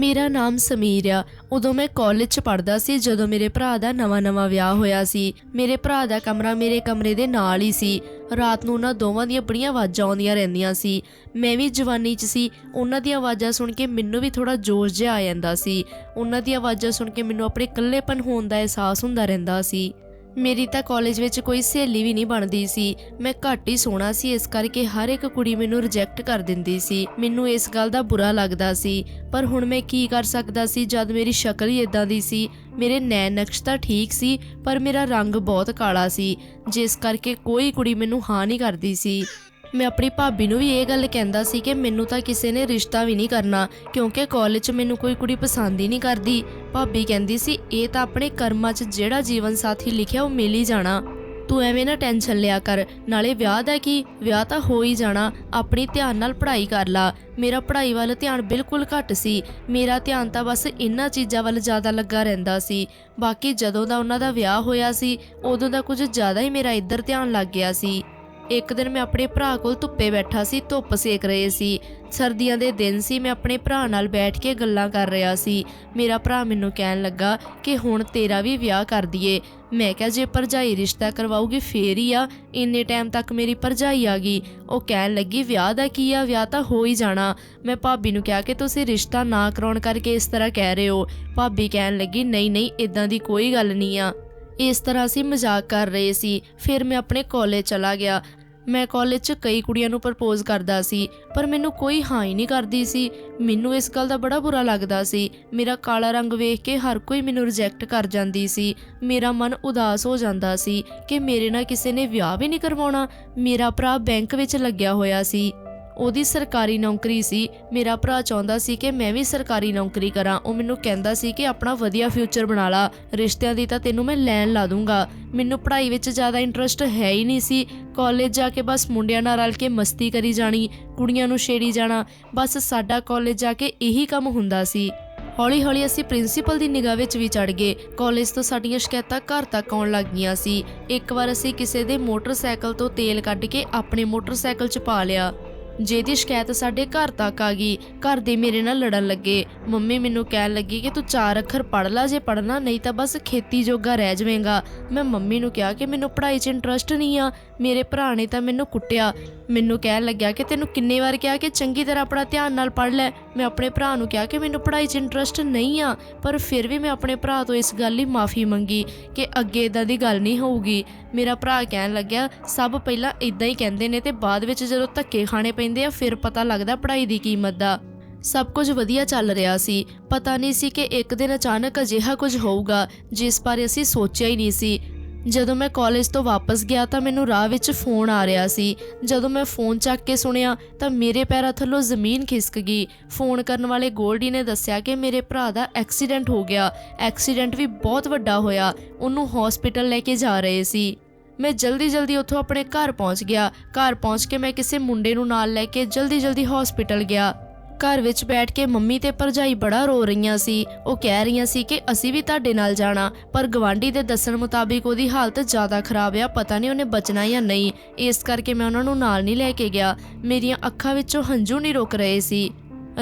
ਮੇਰਾ ਨਾਮ ਸਮੀਰ ਆ। ਉਦੋਂ ਮੈਂ ਕਾਲਜ 'ਚ ਪੜ੍ਹਦਾ ਸੀ, ਜਦੋਂ ਮੇਰੇ ਭਰਾ ਦਾ ਨਵਾਂ-ਨਵਾਂ ਵਿਆਹ ਹੋਇਆ ਸੀ। ਮੇਰੇ ਭਰਾ ਦਾ ਕਮਰਾ ਮੇਰੇ ਕਮਰੇ ਦੇ ਨਾਲ ਹੀ ਸੀ। ਰਾਤ ਨੂੰ ਉਹਨਾਂ ਦੋਵਾਂ ਦੀਆਂ ਬੜੀਆਂ ਆਵਾਜ਼ਾਂ ਆਉਂਦੀਆਂ ਰਹਿੰਦੀਆਂ ਸੀ। ਮੈਂ ਵੀ ਜਵਾਨੀ 'ਚ ਸੀ। ਉਹਨਾਂ ਦੀਆਂ ਆਵਾਜ਼ਾਂ ਸੁਣ ਕੇ ਮੈਨੂੰ ਵੀ ਥੋੜਾ ਜੋਸ਼ ਜਿਹਾ ਆ ਜਾਂਦਾ ਸੀ। ਉਹਨਾਂ ਦੀਆਂ ਆਵਾਜ਼ਾਂ ਸੁਣ ਕੇ ਮੈਨੂੰ ਆਪਣੇ ਇਕੱਲੇਪਨ ਹੋਣ ਦਾ ਅਹਿਸਾਸ ਹੁੰਦਾ ਰਹਿੰਦਾ ਸੀ। ਮੇਰੀ ਤਾਂ ਕਾਲਜ ਵਿੱਚ ਕੋਈ ਸਹੇਲੀ ਵੀ ਨਹੀਂ ਬਣਦੀ ਸੀ। ਮੈਂ ਘੱਟ ਹੀ ਸੋਹਣਾ ਸੀ, ਇਸ ਕਰਕੇ ਹਰ ਇੱਕ ਕੁੜੀ ਮੈਨੂੰ ਰਿਜੈਕਟ ਕਰ ਦਿੰਦੀ ਸੀ। ਮੈਨੂੰ ਇਸ ਗੱਲ ਦਾ ਬੁਰਾ ਲੱਗਦਾ ਸੀ। ਪਰ ਹੁਣ ਮੈਂ ਕੀ ਕਰ ਸਕਦਾ ਸੀ, ਜਦ ਮੇਰੀ ਸ਼ਕਲ ਹੀ ਇਦਾਂ ਦੀ ਸੀ। ਮੇਰੇ ਨੈਣ ਨਕਸ਼ ਤਾਂ ਠੀਕ ਸੀ, ਪਰ ਮੇਰਾ ਰੰਗ ਬਹੁਤ ਕਾਲਾ ਸੀ, ਜਿਸ ਕਰਕੇ ਕੋਈ ਕੁੜੀ ਮੈਨੂੰ ਹਾਂ ਨਹੀਂ ਕਰਦੀ ਸੀ। ਮੈਂ ਆਪਣੀ ਭਾਬੀ ਨੂੰ ਵੀ ਇਹ ਗੱਲ ਕਹਿੰਦਾ ਸੀ ਕਿ ਮੈਨੂੰ ਤਾਂ ਕਿਸੇ ਨੇ ਰਿਸ਼ਤਾ ਵੀ ਨਹੀਂ ਕਰਨਾ, ਕਿਉਂਕਿ ਕਾਲਜ 'ਚ ਮੈਨੂੰ ਕੋਈ ਕੁੜੀ ਪਸੰਦ ਹੀ ਨਹੀਂ ਕਰਦੀ। ਭਾਬੀ ਕਹਿੰਦੀ ਸੀ, ਇਹ ਤਾਂ ਆਪਣੇ ਕਰਮਾਂ 'ਚ ਜਿਹੜਾ ਜੀਵਨ ਸਾਥੀ ਲਿਖਿਆ ਉਹ ਮਿਲ ਹੀ ਜਾਣਾ। ਤੂੰ ਐਵੇਂ ਨਾ ਟੈਨਸ਼ਨ ਲਿਆ ਕਰ। ਨਾਲੇ ਵਿਆਹ ਦਾ ਕੀ? ਵਿਆਹ ਤਾਂ ਹੋ ਹੀ ਜਾਣਾ। ਆਪਣੀ ਧਿਆਨ ਨਾਲ ਪੜ੍ਹਾਈ ਕਰ ਲਾ। ਮੇਰਾ ਪੜ੍ਹਾਈ ਵੱਲ ਧਿਆਨ ਬਿਲਕੁਲ ਘੱਟ ਸੀ। ਮੇਰਾ ਧਿਆਨ ਤਾਂ ਬਸ ਇਹਨਾਂ ਚੀਜ਼ਾਂ ਵੱਲ ਜ਼ਿਆਦਾ ਲੱਗਾ ਰਹਿੰਦਾ ਸੀ। ਬਾਕੀ ਜਦੋਂ ਦਾ ਉਹਨਾਂ ਦਾ ਵਿਆਹ ਹੋਇਆ ਸੀ, ਉਦੋਂ ਦਾ ਕੁਝ ਜ਼ਿਆਦਾ ਹੀ ਮੇਰਾ ਇੱਧਰ ਧਿਆਨ ਲੱਗ ਗਿਆ ਸੀ। ਇੱਕ ਦਿਨ ਮੈਂ ਆਪਣੇ ਭਰਾ ਕੋਲ ਧੁੱਪੇ ਬੈਠਾ ਸੀ, ਧੁੱਪ ਸੇਕ ਰਹੇ ਸੀ। ਸਰਦੀਆਂ ਦੇ ਦਿਨ ਸੀ, ਮੈਂ ਆਪਣੇ ਭਰਾ ਨਾਲ ਬੈਠ ਕੇ ਗੱਲਾਂ ਕਰ ਰਿਹਾ ਸੀ। ਮੇਰਾ ਭਰਾ ਮੈਨੂੰ ਕਹਿਣ ਲੱਗਾ ਕਿ ਹੁਣ ਤੇਰਾ ਵੀ ਵਿਆਹ ਕਰ ਦਈਏ। ਮੈਂ ਕਿਹਾ, ਜੇ ਭਰਜਾਈ ਰਿਸ਼ਤਾ ਕਰਵਾਉਗੀ ਫੇਰ ਹੀ ਆ। ਇੰਨੇ ਟਾਈਮ ਤੱਕ ਮੇਰੀ ਭਰਜਾਈ ਆ ਗਈ। ਉਹ ਕਹਿਣ ਲੱਗੀ, ਵਿਆਹ ਦਾ ਕੀ ਆ? ਵਿਆਹ ਤਾਂ ਹੋ ਹੀ ਜਾਣਾ। ਮੈਂ ਭਾਬੀ ਨੂੰ ਕਿਹਾ ਕਿ ਤੁਸੀਂ ਰਿਸ਼ਤਾ ਨਾ ਕਰਾਉਣ ਕਰਕੇ ਇਸ ਤਰ੍ਹਾਂ ਕਹਿ ਰਹੇ ਹੋ। ਭਾਬੀ ਕਹਿਣ ਲੱਗੀ, ਨਹੀਂ ਨਹੀਂ ਇਦਾਂ ਦੀ ਕੋਈ ਗੱਲ ਨਹੀਂ ਆ। ਇਸ ਤਰ੍ਹਾਂ ਅਸੀਂ ਮਜ਼ਾਕ ਕਰ ਰਹੇ ਸੀ। ਫਿਰ ਮੈਂ ਆਪਣੇ ਕਾਲਜ ਚਲਾ ਗਿਆ। ਮੈਂ ਕਾਲਜ 'ਚ ਕਈ ਕੁੜੀਆਂ ਨੂੰ ਪ੍ਰਪੋਜ਼ ਕਰਦਾ ਸੀ, ਪਰ ਮੈਨੂੰ ਕੋਈ ਹਾਂ ਹੀ ਨਹੀਂ ਕਰਦੀ ਸੀ। ਮੈਨੂੰ ਇਸ ਗੱਲ ਦਾ ਬੜਾ ਬੁਰਾ ਲੱਗਦਾ ਸੀ। ਮੇਰਾ ਕਾਲਾ ਰੰਗ ਵੇਖ ਕੇ ਹਰ ਕੋਈ ਮੈਨੂੰ ਰਿਜੈਕਟ ਕਰ ਜਾਂਦੀ ਸੀ। ਮੇਰਾ ਮਨ ਉਦਾਸ ਹੋ ਜਾਂਦਾ ਸੀ ਕਿ ਮੇਰੇ ਨਾਲ ਕਿਸੇ ਨੇ ਵਿਆਹ ਵੀ ਨਹੀਂ ਕਰਵਾਉਣਾ। ਮੇਰਾ ਭਰਾ ਬੈਂਕ ਵਿੱਚ ਲੱਗਿਆ ਹੋਇਆ ਸੀ। ਉਹਦੀ ਸਰਕਾਰੀ ਨੌਕਰੀ ਸੀ। ਮੇਰਾ ਭਰਾ ਚਾਹੁੰਦਾ ਸੀ ਕਿ ਮੈਂ ਵੀ ਸਰਕਾਰੀ ਨੌਕਰੀ ਕਰਾਂ। ਉਹ ਮੈਨੂੰ ਕਹਿੰਦਾ ਸੀ ਕਿ ਆਪਣਾ ਵਧੀਆ ਫਿਊਚਰ ਬਣਾ ਲਾ। ਰਿਸ਼ਤਿਆਂ ਦੀ ਤਾਂ ਤੈਨੂੰ ਮੈਂ ਲੈਣ ਲਾ ਦੂੰਗਾ। ਮੈਨੂੰ ਪੜ੍ਹਾਈ ਵਿੱਚ ਜ਼ਿਆਦਾ ਇੰਟਰਸਟ ਹੈ ਹੀ ਨਹੀਂ ਸੀ। ਕਾਲਜ ਜਾ ਕੇ ਬਸ ਮੁੰਡਿਆਂ ਨਾਲ ਰਲ ਕੇ ਮਸਤੀ ਕਰੀ ਜਾਣੀ, ਕੁੜੀਆਂ ਨੂੰ ਛੇੜੀ ਜਾਣਾ। ਬਸ ਸਾਡਾ ਕਾਲਜ ਜਾ ਕੇ ਇਹੀ ਕੰਮ ਹੁੰਦਾ ਸੀ। ਹੌਲੀ-ਹੌਲੀ ਅਸੀਂ ਪ੍ਰਿੰਸੀਪਲ ਦੀ ਨਿਗਾਹ ਵਿੱਚ ਵੀ ਚੜ ਗਏ। ਕਾਲਜ ਤੋਂ ਸਾਡੀਆਂ ਸ਼ਿਕਾਇਤਾਂ ਘਰ ਤੱਕ ਆਉਣ ਲੱਗ ਗਈਆਂ ਸੀ। ਇੱਕ ਵਾਰ ਅਸੀਂ ਕਿਸੇ ਦੇ ਮੋਟਰਸਾਈਕਲ ਤੋਂ ਤੇਲ ਕੱਢ ਕੇ ਆਪਣੇ ਮੋਟਰਸਾਈਕਲ 'ਚ ਪਾ ਲਿਆ। ਜਿਹਦੀ ਸ਼ਿਕਾਇਤ ਸਾਡੇ ਘਰ ਤੱਕ ਆ ਗਈ, ਘਰ ਦੇ ਮੇਰੇ ਨਾਲ ਲੜਨ ਲੱਗੇ। ਮੰਮੀ ਮੈਨੂੰ ਕਹਿਣ ਲੱਗੀ ਕਿ ਤੂੰ ਚਾਰ ਅੱਖਰ ਪੜ੍ਹ ਲਾ, ਜੇ ਪੜ੍ਹਨਾ ਨਹੀਂ ਤਾਂ ਬਸ ਖੇਤੀ ਜੋਗਾ ਰਹਿ ਜਾਵੇਂਗਾ। ਮੈਂ ਮੰਮੀ ਨੂੰ ਕਿਹਾ ਕਿ ਮੈਨੂੰ ਪੜ੍ਹਾਈ 'ਚ ਇੰਟਰਸਟ ਨਹੀਂ ਆ, ਮੇਰੇ ਭਰਾ ਨੇ ਤਾਂ ਮੈਨੂੰ ਕੁੱਟਿਆ। ਮੈਨੂੰ ਕਹਿਣ ਲੱਗਿਆ ਕਿ ਤੈਨੂੰ ਕਿੰਨੇ ਵਾਰ ਕਿਹਾ ਕਿ ਚੰਗੀ ਤਰ੍ਹਾਂ ਆਪਣਾ ਧਿਆਨ ਨਾਲ ਪੜ੍ਹ ਲੈ। ਮੈਂ ਆਪਣੇ ਭਰਾ ਨੂੰ ਕਿਹਾ ਕਿ ਮੈਨੂੰ ਪੜ੍ਹਾਈ 'ਚ ਇੰਟਰਸਟ ਨਹੀਂ ਆ, ਪਰ ਫਿਰ ਵੀ ਮੈਂ ਆਪਣੇ ਭਰਾ ਤੋਂ ਇਸ ਗੱਲ ਲਈ ਮਾਫੀ ਮੰਗੀ ਕਿ ਅੱਗੇ ਇਦਾਂ ਦੀ ਗੱਲ ਨਹੀਂ ਹੋਊਗੀ। ਮੇਰਾ ਭਰਾ ਕਹਿਣ ਲੱਗਿਆ, ਸਭ ਪਹਿਲਾਂ ਇਦਾਂ ਹੀ ਕਹਿੰਦੇ ਨੇ ਤੇ ਬਾਅਦ ਵਿੱਚ ਜਦੋਂ ਧੱਕੇ ਖਾਣੇ ਪੈਂਦੇ ਆ, ਫਿਰ ਪਤਾ ਲੱਗਦਾ ਪੜ੍ਹਾਈ ਦੀ ਕੀਮਤ ਦਾ। ਸਭ ਕੁਝ ਵਧੀਆ ਚੱਲ ਰਿਹਾ ਸੀ। ਪਤਾ ਨਹੀਂ ਸੀ ਕਿ ਇੱਕ ਦਿਨ ਅਚਾਨਕ ਅਜਿਹਾ ਕੁਝ ਹੋਊਗਾ, ਜਿਸ ਬਾਰੇ ਅਸੀਂ ਸੋਚਿਆ ਹੀ ਨਹੀਂ ਸੀ। ਜਦੋਂ ਮੈਂ ਕਾਲਜ ਤੋਂ ਵਾਪਸ ਗਿਆ ਤਾਂ ਮੈਨੂੰ ਰਾਹ ਵਿੱਚ ਫੋਨ ਆ ਰਿਹਾ ਸੀ। ਜਦੋਂ ਮੈਂ ਫੋਨ ਚੱਕ ਕੇ ਸੁਣਿਆ ਤਾਂ ਮੇਰੇ ਪੈਰਾਂ ਥੱਲੋਂ ਜ਼ਮੀਨ ਖਿਸਕ ਗਈ। ਫੋਨ ਕਰਨ ਵਾਲੇ ਗੋਲਡੀ ਨੇ ਦੱਸਿਆ ਕਿ ਮੇਰੇ ਭਰਾ ਦਾ ਐਕਸੀਡੈਂਟ ਹੋ ਗਿਆ। ਐਕਸੀਡੈਂਟ ਵੀ ਬਹੁਤ ਵੱਡਾ ਹੋਇਆ। ਉਹਨੂੰ ਹਸਪੀਟਲ ਲੈ ਕੇ ਜਾ ਰਹੇ ਸੀ। ਮੈਂ ਜਲਦੀ-ਜਲਦੀ ਉੱਥੋਂ ਆਪਣੇ ਘਰ ਪਹੁੰਚ ਗਿਆ। ਘਰ ਪਹੁੰਚ ਕੇ ਮੈਂ ਕਿਸੇ ਮੁੰਡੇ ਨੂੰ ਨਾਲ ਲੈ ਕੇ ਜਲਦੀ-ਜਲਦੀ ਹਸਪੀਟਲ ਗਿਆ। ਘਰ ਵਿੱਚ ਬੈਠ ਕੇ ਮੰਮੀ ਤੇ ਭਰਜਾਈ ਬੜਾ ਰੋ ਰਹੀਆਂ ਸੀ। ਉਹ ਕਹਿ ਰਹੀਆਂ ਸੀ ਕਿ ਅਸੀਂ ਵੀ ਤੁਹਾਡੇ ਨਾਲ ਜਾਣਾ, ਪਰ ਗਵਾਂਢੀ ਦੇ ਦੱਸਣ ਮੁਤਾਬਿਕ ਉਹਦੀ ਹਾਲਤ ਜ਼ਿਆਦਾ ਖਰਾਬ ਆ, ਪਤਾ ਨਹੀਂ ਉਹਨੇ ਬਚਣਾ ਜਾਂ ਨਹੀਂ। ਇਸ ਕਰਕੇ ਮੈਂ ਉਹਨਾਂ ਨੂੰ ਨਾਲ ਨਹੀਂ ਲੈ ਕੇ ਗਿਆ। ਮੇਰੀਆਂ ਅੱਖਾਂ ਵਿੱਚੋਂ ਹੰਝੂ ਨਹੀਂ ਰੁਕ ਰਹੇ ਸੀ।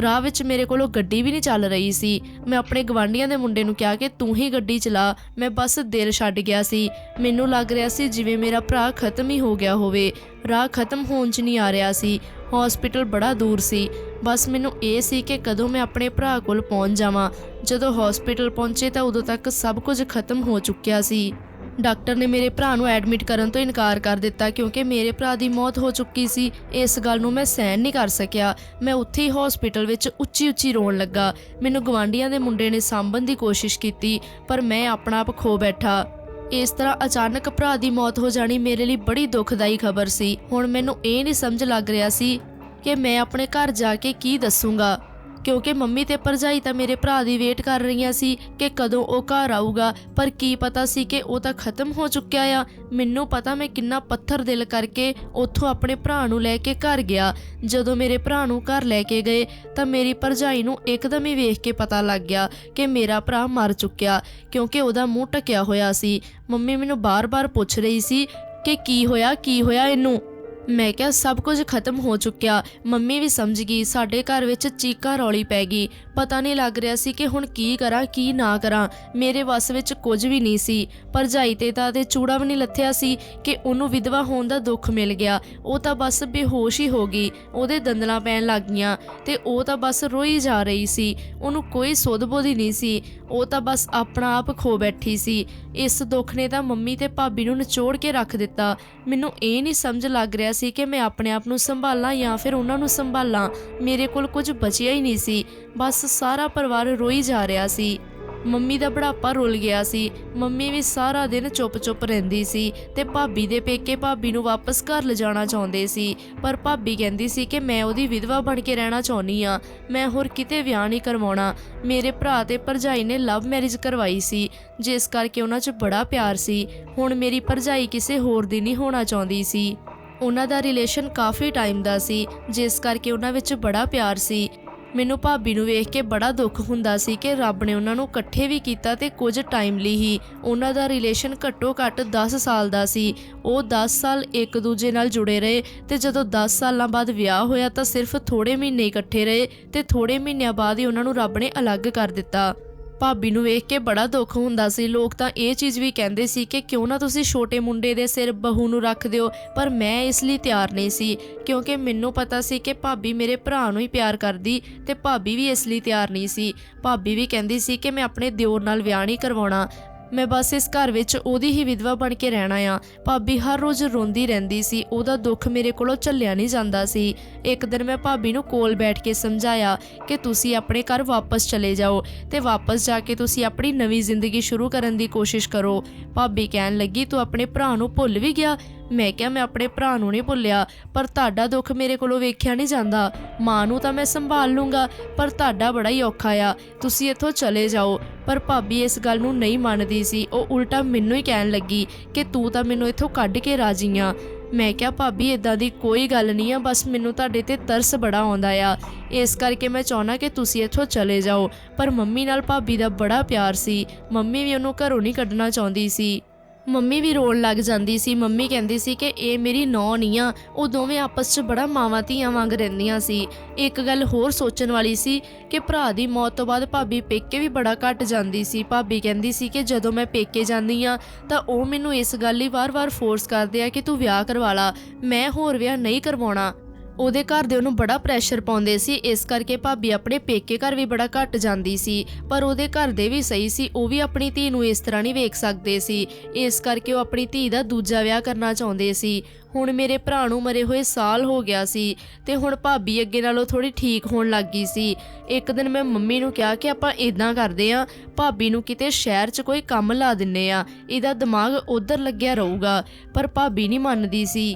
ਰਾਹ ਵਿੱਚ ਮੇਰੇ ਕੋਲੋਂ ਗੱਡੀ ਵੀ ਨਹੀਂ ਚੱਲ ਰਹੀ ਸੀ। ਮੈਂ ਆਪਣੇ ਗਵਾਂਢੀਆਂ ਦੇ ਮੁੰਡੇ ਨੂੰ ਕਿਹਾ ਕਿ ਤੂੰ ਹੀ ਗੱਡੀ ਚਲਾ। ਮੈਂ ਬਸ ਦਿਲ ਛੱਡ ਗਿਆ ਸੀ। ਮੈਨੂੰ ਲੱਗ ਰਿਹਾ ਸੀ ਜਿਵੇਂ ਮੇਰਾ ਭਰਾ ਖਤਮ ਹੀ ਹੋ ਗਿਆ ਹੋਵੇ। ਰਾਹ ਖਤਮ ਹੋਣ 'ਚ ਨਹੀਂ ਆ ਰਿਹਾ ਸੀ। ਹਸਪੀਟਲ ਬੜਾ ਦੂਰ ਸੀ। ਬਸ ਮੈਨੂੰ ਇਹ ਸੀ ਕਿ ਕਦੋਂ ਮੈਂ ਆਪਣੇ ਭਰਾ ਕੋਲ ਪਹੁੰਚ ਜਾਵਾਂ। ਜਦੋਂ ਹਸਪੀਟਲ ਪਹੁੰਚੇ ਤਾਂ ਉਦੋਂ ਤੱਕ ਸਭ ਕੁਝ ਖਤਮ ਹੋ ਚੁੱਕਿਆ ਸੀ। ਡਾਕਟਰ ਨੇ ਮੇਰੇ ਭਰਾ ਨੂੰ ਐਡਮਿਟ ਕਰਨ ਤੋਂ ਇਨਕਾਰ ਕਰ ਦਿੱਤਾ ਕਿਉਂਕਿ ਮੇਰੇ ਭਰਾ ਦੀ ਮੌਤ ਹੋ ਚੁੱਕੀ ਸੀ। ਇਸ ਗੱਲ ਨੂੰ ਮੈਂ ਸਹਿਣ ਨਹੀਂ ਕਰ ਸਕਿਆ। ਮੈਂ ਉੱਥੇ ਹੀ ਹਸਪੀਟਲ ਵਿੱਚ ਉੱਚੀ-ਉੱਚੀ ਰੋਣ ਲੱਗਾ। ਮੈਨੂੰ ਗਵਾਂਢੀਆਂ ਦੇ ਮੁੰਡੇ ਨੇ ਸਾਂਭਣ ਦੀ ਕੋਸ਼ਿਸ਼ ਕੀਤੀ, ਪਰ ਮੈਂ ਆਪਣਾ ਆਪ ਖੋ ਬੈਠਾ। ਇਸ ਤਰ੍ਹਾਂ ਅਚਾਨਕ ਭਰਾ ਦੀ ਮੌਤ ਹੋ ਜਾਣੀ ਮੇਰੇ ਲਈ ਬੜੀ ਦੁਖਦਾਈ ਖਬਰ ਸੀ। ਹੁਣ ਮੈਨੂੰ ਇਹ ਨਹੀਂ ਸਮਝ ਲੱਗ ਰਿਹਾ ਸੀ ਕਿ ਮੈਂ ਆਪਣੇ ਘਰ ਜਾ ਕੇ ਕੀ ਦੱਸੂਗਾ। ਕਿਉਂਕਿ ਮੰਮੀ ਤੇ ਭਰਜਾਈ ਤਾਂ ਮੇਰੇ ਭਰਾ ਦੀ ਵੇਟ ਕਰ ਰਹੀਆਂ ਸੀ ਕਿ ਕਦੋਂ ਉਹ ਘਰ ਆਊਗਾ। ਪਰ ਕੀ ਪਤਾ ਸੀ ਕਿ ਉਹ ਤਾਂ ਖਤਮ ਹੋ ਚੁੱਕਿਆ ਆ। ਮੈਨੂੰ ਪਤਾ ਮੈਂ ਕਿੰਨਾ ਪੱਥਰ ਦਿਲ ਕਰਕੇ ਉੱਥੋਂ ਆਪਣੇ ਭਰਾ ਨੂੰ ਲੈ ਕੇ ਘਰ ਗਿਆ। ਜਦੋਂ ਮੇਰੇ ਭਰਾ ਨੂੰ ਘਰ ਲੈ ਕੇ ਗਏ, ਤਾਂ ਮੇਰੀ ਭਰਜਾਈ ਨੂੰ ਇੱਕਦਮ ਹੀ ਵੇਖ ਕੇ ਪਤਾ ਲੱਗ ਗਿਆ ਕਿ ਮੇਰਾ ਭਰਾ ਮਰ ਚੁੱਕਿਆ, ਕਿਉਂਕਿ ਉਹਦਾ ਮੂੰਹ ਟਕਿਆ ਹੋਇਆ ਸੀ। ਮੰਮੀ ਮੈਨੂੰ ਬਾਰ-ਬਾਰ ਪੁੱਛ ਰਹੀ ਸੀ ਕਿ ਕੀ ਹੋਇਆ ਕੀ ਹੋਇਆ ਇਹਨੂੰ? ਮੈਂ ਕਿਹਾ ਸਭ ਕੁਝ ਖਤਮ ਹੋ ਚੁੱਕਿਆ। ਮੰਮੀ ਵੀ ਸਮਝ ਗਈ, ਸਾਡੇ ਘਰ ਵਿੱਚ ਚੀਕਾ ਰੌਲੀ ਪੈ ਗਈ। ਪਤਾ ਨਹੀਂ ਲੱਗ ਰਿਹਾ ਸੀ ਕਿ ਹੁਣ ਕੀ ਕਰਾਂ, ਕੀ ਨਾ ਕਰਾਂ। ਮੇਰੇ ਵੱਸ ਵਿੱਚ ਕੁਝ ਵੀ ਨਹੀਂ ਸੀ। ਭਰਜਾਈ ਤੇ ਤਾਂ ਤੇ ਚੂੜਾ ਵੀ ਨਹੀਂ ਲੱਥਿਆ ਸੀ ਕਿ ਉਹਨੂੰ ਵਿਧਵਾ ਹੋਣ ਦਾ ਦੁੱਖ ਮਿਲ ਗਿਆ। ਉਹ ਤਾਂ ਬਸ ਬੇਹੋਸ਼ ਹੀ ਹੋ ਗਈ, ਉਹਦੇ ਦੰਦਲਾਂ ਪੈਣ ਲੱਗ ਗਈਆਂ ਤੇ ਉਹ ਤਾਂ ਬਸ ਰੋਈ ਜਾ ਰਹੀ ਸੀ। ਉਹਨੂੰ ਕੋਈ ਸੁਧ ਬੋਧ ਹੀ ਨਹੀਂ ਸੀ। ਉਹ ਤਾਂ ਬਸ ਆਪਣਾ ਆਪ ਖੋ ਬੈਠੀ ਸੀ। ਇਸ ਦੁੱਖ ਨੇ ਤਾਂ ਮੰਮੀ ਤੇ ਭਾਬੀ ਨੂੰ ਨਿਚੋੜ ਕੇ ਰੱਖ ਦਿੱਤਾ। ਮੈਨੂੰ ਇਹ ਨਹੀਂ ਸਮਝ ਲੱਗ ਰਿਹਾ ਸੀ ਕਿ ਮੈਂ ਆਪਣੇ ਆਪ ਨੂੰ ਸੰਭਾਲਾਂ ਜਾਂ ਫਿਰ ਉਹਨਾਂ ਨੂੰ ਸੰਭਾਲਾਂ। ਮੇਰੇ ਕੋਲ ਕੁਝ ਬਚਿਆ ਹੀ ਨਹੀਂ ਸੀ। ਬਸ ਸਾਰਾ ਪਰਿਵਾਰ ਰੋਈ ਜਾ ਰਿਹਾ ਸੀ। ਮੰਮੀ ਦਾ ਬੁਢਾਪਾ ਰੁੱਲ ਗਿਆ ਸੀ। ਮੰਮੀ ਵੀ ਸਾਰਾ ਦਿਨ ਚੁੱਪ-ਚੁੱਪ ਰਹਿੰਦੀ ਸੀ ਤੇ ਭਾਬੀ ਦੇ ਪੇਕੇ ਭਾਬੀ ਨੂੰ ਵਾਪਸ ਘਰ ਲਿਜਾਣਾ ਚਾਹੁੰਦੇ ਸੀ। ਪਰ ਭਾਬੀ ਕਹਿੰਦੀ ਸੀ ਕਿ ਮੈਂ ਉਹਦੀ ਵਿਧਵਾ ਬਣ ਕੇ ਰਹਿਣਾ ਚਾਹੁੰਦੀ ਆ ਮੈਂ ਹੋਰ ਕਿਤੇ ਵਿਆਹ ਨਹੀਂ ਕਰਵਾਉਣਾ। ਮੇਰੇ ਭਰਾ ਤੇ ਭਰਜਾਈ ਨੇ ਲਵ ਮੈਰਿਜ ਕਰਵਾਈ ਸੀ, ਜਿਸ ਕਰਕੇ ਉਹਨਾਂ 'ਚ ਬੜਾ ਪਿਆਰ ਸੀ। ਹੁਣ ਮੇਰੀ ਭਰਜਾਈ ਕਿਸੇ ਹੋਰ ਦੀ ਨਹੀਂ ਹੋਣਾ ਚਾਹੁੰਦੀ ਸੀ। ਉਹਨਾਂ ਦਾ ਰਿਲੇਸ਼ਨ ਕਾਫੀ ਟਾਈਮ ਦਾ ਸੀ, ਜਿਸ ਕਰਕੇ ਉਹਨਾਂ ਵਿੱਚ ਬੜਾ ਪਿਆਰ ਸੀ। ਮੈਨੂੰ ਭਾਬੀ ਨੂੰ ਵੇਖ ਕੇ ਬੜਾ ਦੁੱਖ ਹੁੰਦਾ ਸੀ ਕਿ ਰੱਬ ਨੇ ਉਹਨਾਂ ਨੂੰ ਇਕੱਠੇ ਵੀ ਕੀਤਾ ਤੇ ਕੁਝ ਟਾਈਮ ਲਈ ਹੀ। ਉਹਨਾਂ ਦਾ ਰਿਲੇਸ਼ਨ ਘੱਟੋ ਘੱਟ 10 ਸਾਲ ਦਾ ਸੀ। ਉਹ 10 ਸਾਲ ਇੱਕ ਦੂਜੇ ਨਾਲ ਜੁੜੇ ਰਹੇ ਤੇ ਜਦੋਂ 10 ਸਾਲਾਂ ਬਾਅਦ ਵਿਆਹ ਹੋਇਆ ਤਾਂ ਸਿਰਫ ਥੋੜੇ ਮਹੀਨੇ ਇਕੱਠੇ ਰਹੇ ਤੇ ਥੋੜੇ ਮਹੀਨਿਆਂ ਬਾਅਦ ਹੀ ਉਹਨਾਂ ਨੂੰ ਰੱਬ ਨੇ ਅਲੱਗ ਕਰ ਦਿੱਤਾ। ਭਾਬੀ ਨੂੰ ਵੇਖ ਕੇ ਬੜਾ ਦੁੱਖ ਹੁੰਦਾ ਸੀ। ਲੋਕ ਤਾਂ ਇਹ ਚੀਜ਼ ਵੀ ਕਹਿੰਦੇ ਸੀ ਕਿ ਕਿਉਂ ਨਾ ਤੁਸੀਂ ਛੋਟੇ ਮੁੰਡੇ ਦੇ ਸਿਰ ਬਹੂ ਨੂੰ ਰੱਖ ਦਿਓ, ਪਰ ਮੈਂ ਇਸ ਲਈ ਤਿਆਰ ਨਹੀਂ ਸੀ, ਕਿਉਂਕਿ ਮੈਨੂੰ ਪਤਾ ਸੀ ਕਿ ਭਾਬੀ ਮੇਰੇ ਭਰਾ ਨੂੰ ਹੀ ਪਿਆਰ ਕਰਦੀ ਤੇ ਭਾਬੀ ਵੀ ਇਸ ਲਈ ਤਿਆਰ ਨਹੀਂ ਸੀ। ਭਾਬੀ ਵੀ ਕਹਿੰਦੀ ਸੀ ਕਿ ਮੈਂ ਆਪਣੇ ਦਿਓਰ ਨਾਲ ਵਿਆਹ ਨਹੀਂ ਕਰਵਾਉਣਾ ਮੈਂ ਬਸ ਇਸ ਘਰ ਵਿੱਚ ਉਹਦੀ ਹੀ ਵਿਧਵਾ ਬਣ ਕੇ ਰਹਿਣਾ ਆ। ਭਾਬੀ ਹਰ ਰੋਜ਼ ਰੋਂਦੀ ਰਹਿੰਦੀ ਸੀ, ਉਹਦਾ ਦੁੱਖ ਮੇਰੇ ਕੋਲੋਂ ਝੱਲਿਆ ਨਹੀਂ ਜਾਂਦਾ ਸੀ। ਇੱਕ ਦਿਨ ਮੈਂ ਭਾਬੀ ਨੂੰ ਕੋਲ ਬੈਠ ਕੇ ਸਮਝਾਇਆ ਕਿ ਤੁਸੀਂ ਆਪਣੇ ਘਰ ਵਾਪਸ ਚਲੇ ਜਾਓ ਤੇ ਵਾਪਸ ਜਾ ਕੇ ਤੁਸੀਂ ਆਪਣੀ ਨਵੀਂ ਜ਼ਿੰਦਗੀ ਸ਼ੁਰੂ ਕਰਨ ਦੀ ਕੋਸ਼ਿਸ਼ ਕਰੋ। ਭਾਬੀ ਕਹਿਣ ਲੱਗੀ, ਤੂੰ ਆਪਣੇ ਭਰਾ ਨੂੰ ਭੁੱਲ ਵੀ ਗਿਆ? ਮੈਂ ਕਿਹਾ ਮੈਂ ਆਪਣੇ ਭਰਾ ਨੂੰ ਨਹੀਂ ਭੁੱਲਿਆ, ਪਰ ਤੁਹਾਡਾ ਦੁੱਖ ਮੇਰੇ ਕੋਲੋਂ ਵੇਖਿਆ ਨਹੀਂ ਜਾਂਦਾ। ਮਾਂ ਨੂੰ ਤਾਂ ਮੈਂ ਸੰਭਾਲ ਲੂੰਗਾ, ਪਰ ਤੁਹਾਡਾ ਬੜਾ ਹੀ ਔਖਾ ਆ। ਤੁਸੀਂ ਇੱਥੋਂ ਚਲੇ ਜਾਓ। ਪਰ ਭਾਬੀ ਇਸ ਗੱਲ ਨੂੰ ਨਹੀਂ ਮੰਨਦੀ ਸੀ। ਉਹ ਉਲਟਾ ਮੈਨੂੰ ਹੀ ਕਹਿਣ ਲੱਗੀ ਕਿ ਤੂੰ ਤਾਂ ਮੈਨੂੰ ਇੱਥੋਂ ਕੱਢ ਕੇ ਰਾਜੀ ਆ। ਮੈਂ ਕਿਹਾ, ਭਾਬੀ ਇਦਾਂ ਦੀ ਕੋਈ ਗੱਲ ਨਹੀਂ ਆ, ਬਸ ਮੈਨੂੰ ਤੁਹਾਡੇ ਤੇ ਤਰਸ ਬੜਾ ਆਉਂਦਾ ਆ। ਇਸ ਕਰਕੇ ਮੈਂ ਚਾਹਣਾ ਕਿ ਤੁਸੀਂ ਇੱਥੋਂ ਚਲੇ ਜਾਓ। ਪਰ ਮੰਮੀ ਨਾਲ ਭਾਬੀ ਦਾ ਬੜਾ ਪਿਆਰ ਸੀ। ਮੰਮੀ ਵੀ ਉਹਨੂੰ ਘਰੋਂ ਨਹੀਂ ਕੱਢਣਾ ਚਾਹੁੰਦੀ ਸੀ। ਮੰਮੀ ਵੀ ਰੋਣ ਲੱਗ ਜਾਂਦੀ ਸੀ, ਮੰਮੀ ਕਹਿੰਦੀ ਸੀ ਕਿ ਇਹ ਮੇਰੀ ਨੌ ਨਹੀਂ ਆ, ਉਹ ਦੋਵੇਂ ਆਪਸ 'ਚ ਬੜਾ ਮਾਵਾਂ ਧੀਆਂ ਵਾਂਗ ਰਹਿੰਦੀਆਂ ਸੀ। ਇੱਕ ਗੱਲ ਹੋਰ ਸੋਚਣ ਵਾਲੀ ਸੀ ਕਿ ਭਰਾ ਦੀ ਮੌਤ ਤੋਂ ਬਾਅਦ ਭਾਬੀ ਪੇਕੇ ਵੀ ਬੜਾ ਘਟ ਜਾਂਦੀ ਸੀ। ਭਾਬੀ ਕਹਿੰਦੀ ਸੀ ਕਿ ਜਦੋਂ ਮੈਂ ਪੇਕੇ ਜਾਂਦੀ ਆ, ਤਾਂ ਉਹ ਮੈਨੂੰ ਇਸ ਗੱਲ ਲਈ ਵਾਰ-ਵਾਰ ਫੋਰਸ ਕਰਦੇ ਆ ਕਿ ਤੂੰ ਵਿਆਹ ਕਰਵਾ ਲਾ, ਮੈਂ ਹੋਰ ਵਿਆਹ ਨਹੀਂ ਕਰਵਾਉਣਾ। ਉਹਦੇ ਘਰ ਦੇ ਉਹਨੂੰ ਬੜਾ ਪ੍ਰੈਸ਼ਰ ਪਾਉਂਦੇ ਸੀ, ਇਸ ਕਰਕੇ ਭਾਬੀ ਆਪਣੇ ਪੇਕੇ ਘਰ ਵੀ ਬੜਾ ਘੱਟ ਜਾਂਦੀ ਸੀ, ਪਰ ਉਹਦੇ ਘਰ ਦੇ ਵੀ ਸਹੀ ਸੀ, ਉਹ ਵੀ ਆਪਣੀ ਧੀ ਨੂੰ ਇਸ ਤਰ੍ਹਾਂ ਨਹੀਂ ਵੇਖ ਸਕਦੇ ਸੀ। ਇਸ ਕਰਕੇ ਉਹ ਆਪਣੀ ਧੀ ਦਾ ਦੂਜਾ ਵਿਆਹ ਕਰਨਾ ਚਾਹੁੰਦੇ ਸੀ। ਹੁਣ ਮੇਰੇ ਭਰਾ ਨੂੰ ਮਰੇ ਹੋਏ ਸਾਲ ਹੋ ਗਿਆ ਸੀ ਤੇ ਹੁਣ ਭਾਬੀ ਅੱਗੇ ਨਾਲੋਂ ਥੋੜੀ ਠੀਕ ਹੋਣ ਲੱਗ ਗਈ ਸੀ। ਇੱਕ ਦਿਨ ਮੈਂ ਮੰਮੀ ਨੂੰ ਕਿਹਾ ਕਿ ਆਪਾਂ ਇਦਾਂ ਕਰਦੇ ਆਂ ਭਾਬੀ ਨੂੰ ਕਿਤੇ ਸ਼ਹਿਰ 'ਚ ਕੋਈ ਕੰਮ ਲਾ ਦਿੰਨੇ ਆ ਇਹਦਾ ਦਿਮਾਗ ਉਧਰ ਲੱਗਿਆ ਰਹੂਗਾ, ਪਰ ਭਾਬੀ ਨਹੀਂ ਮੰਨਦੀ ਸੀ।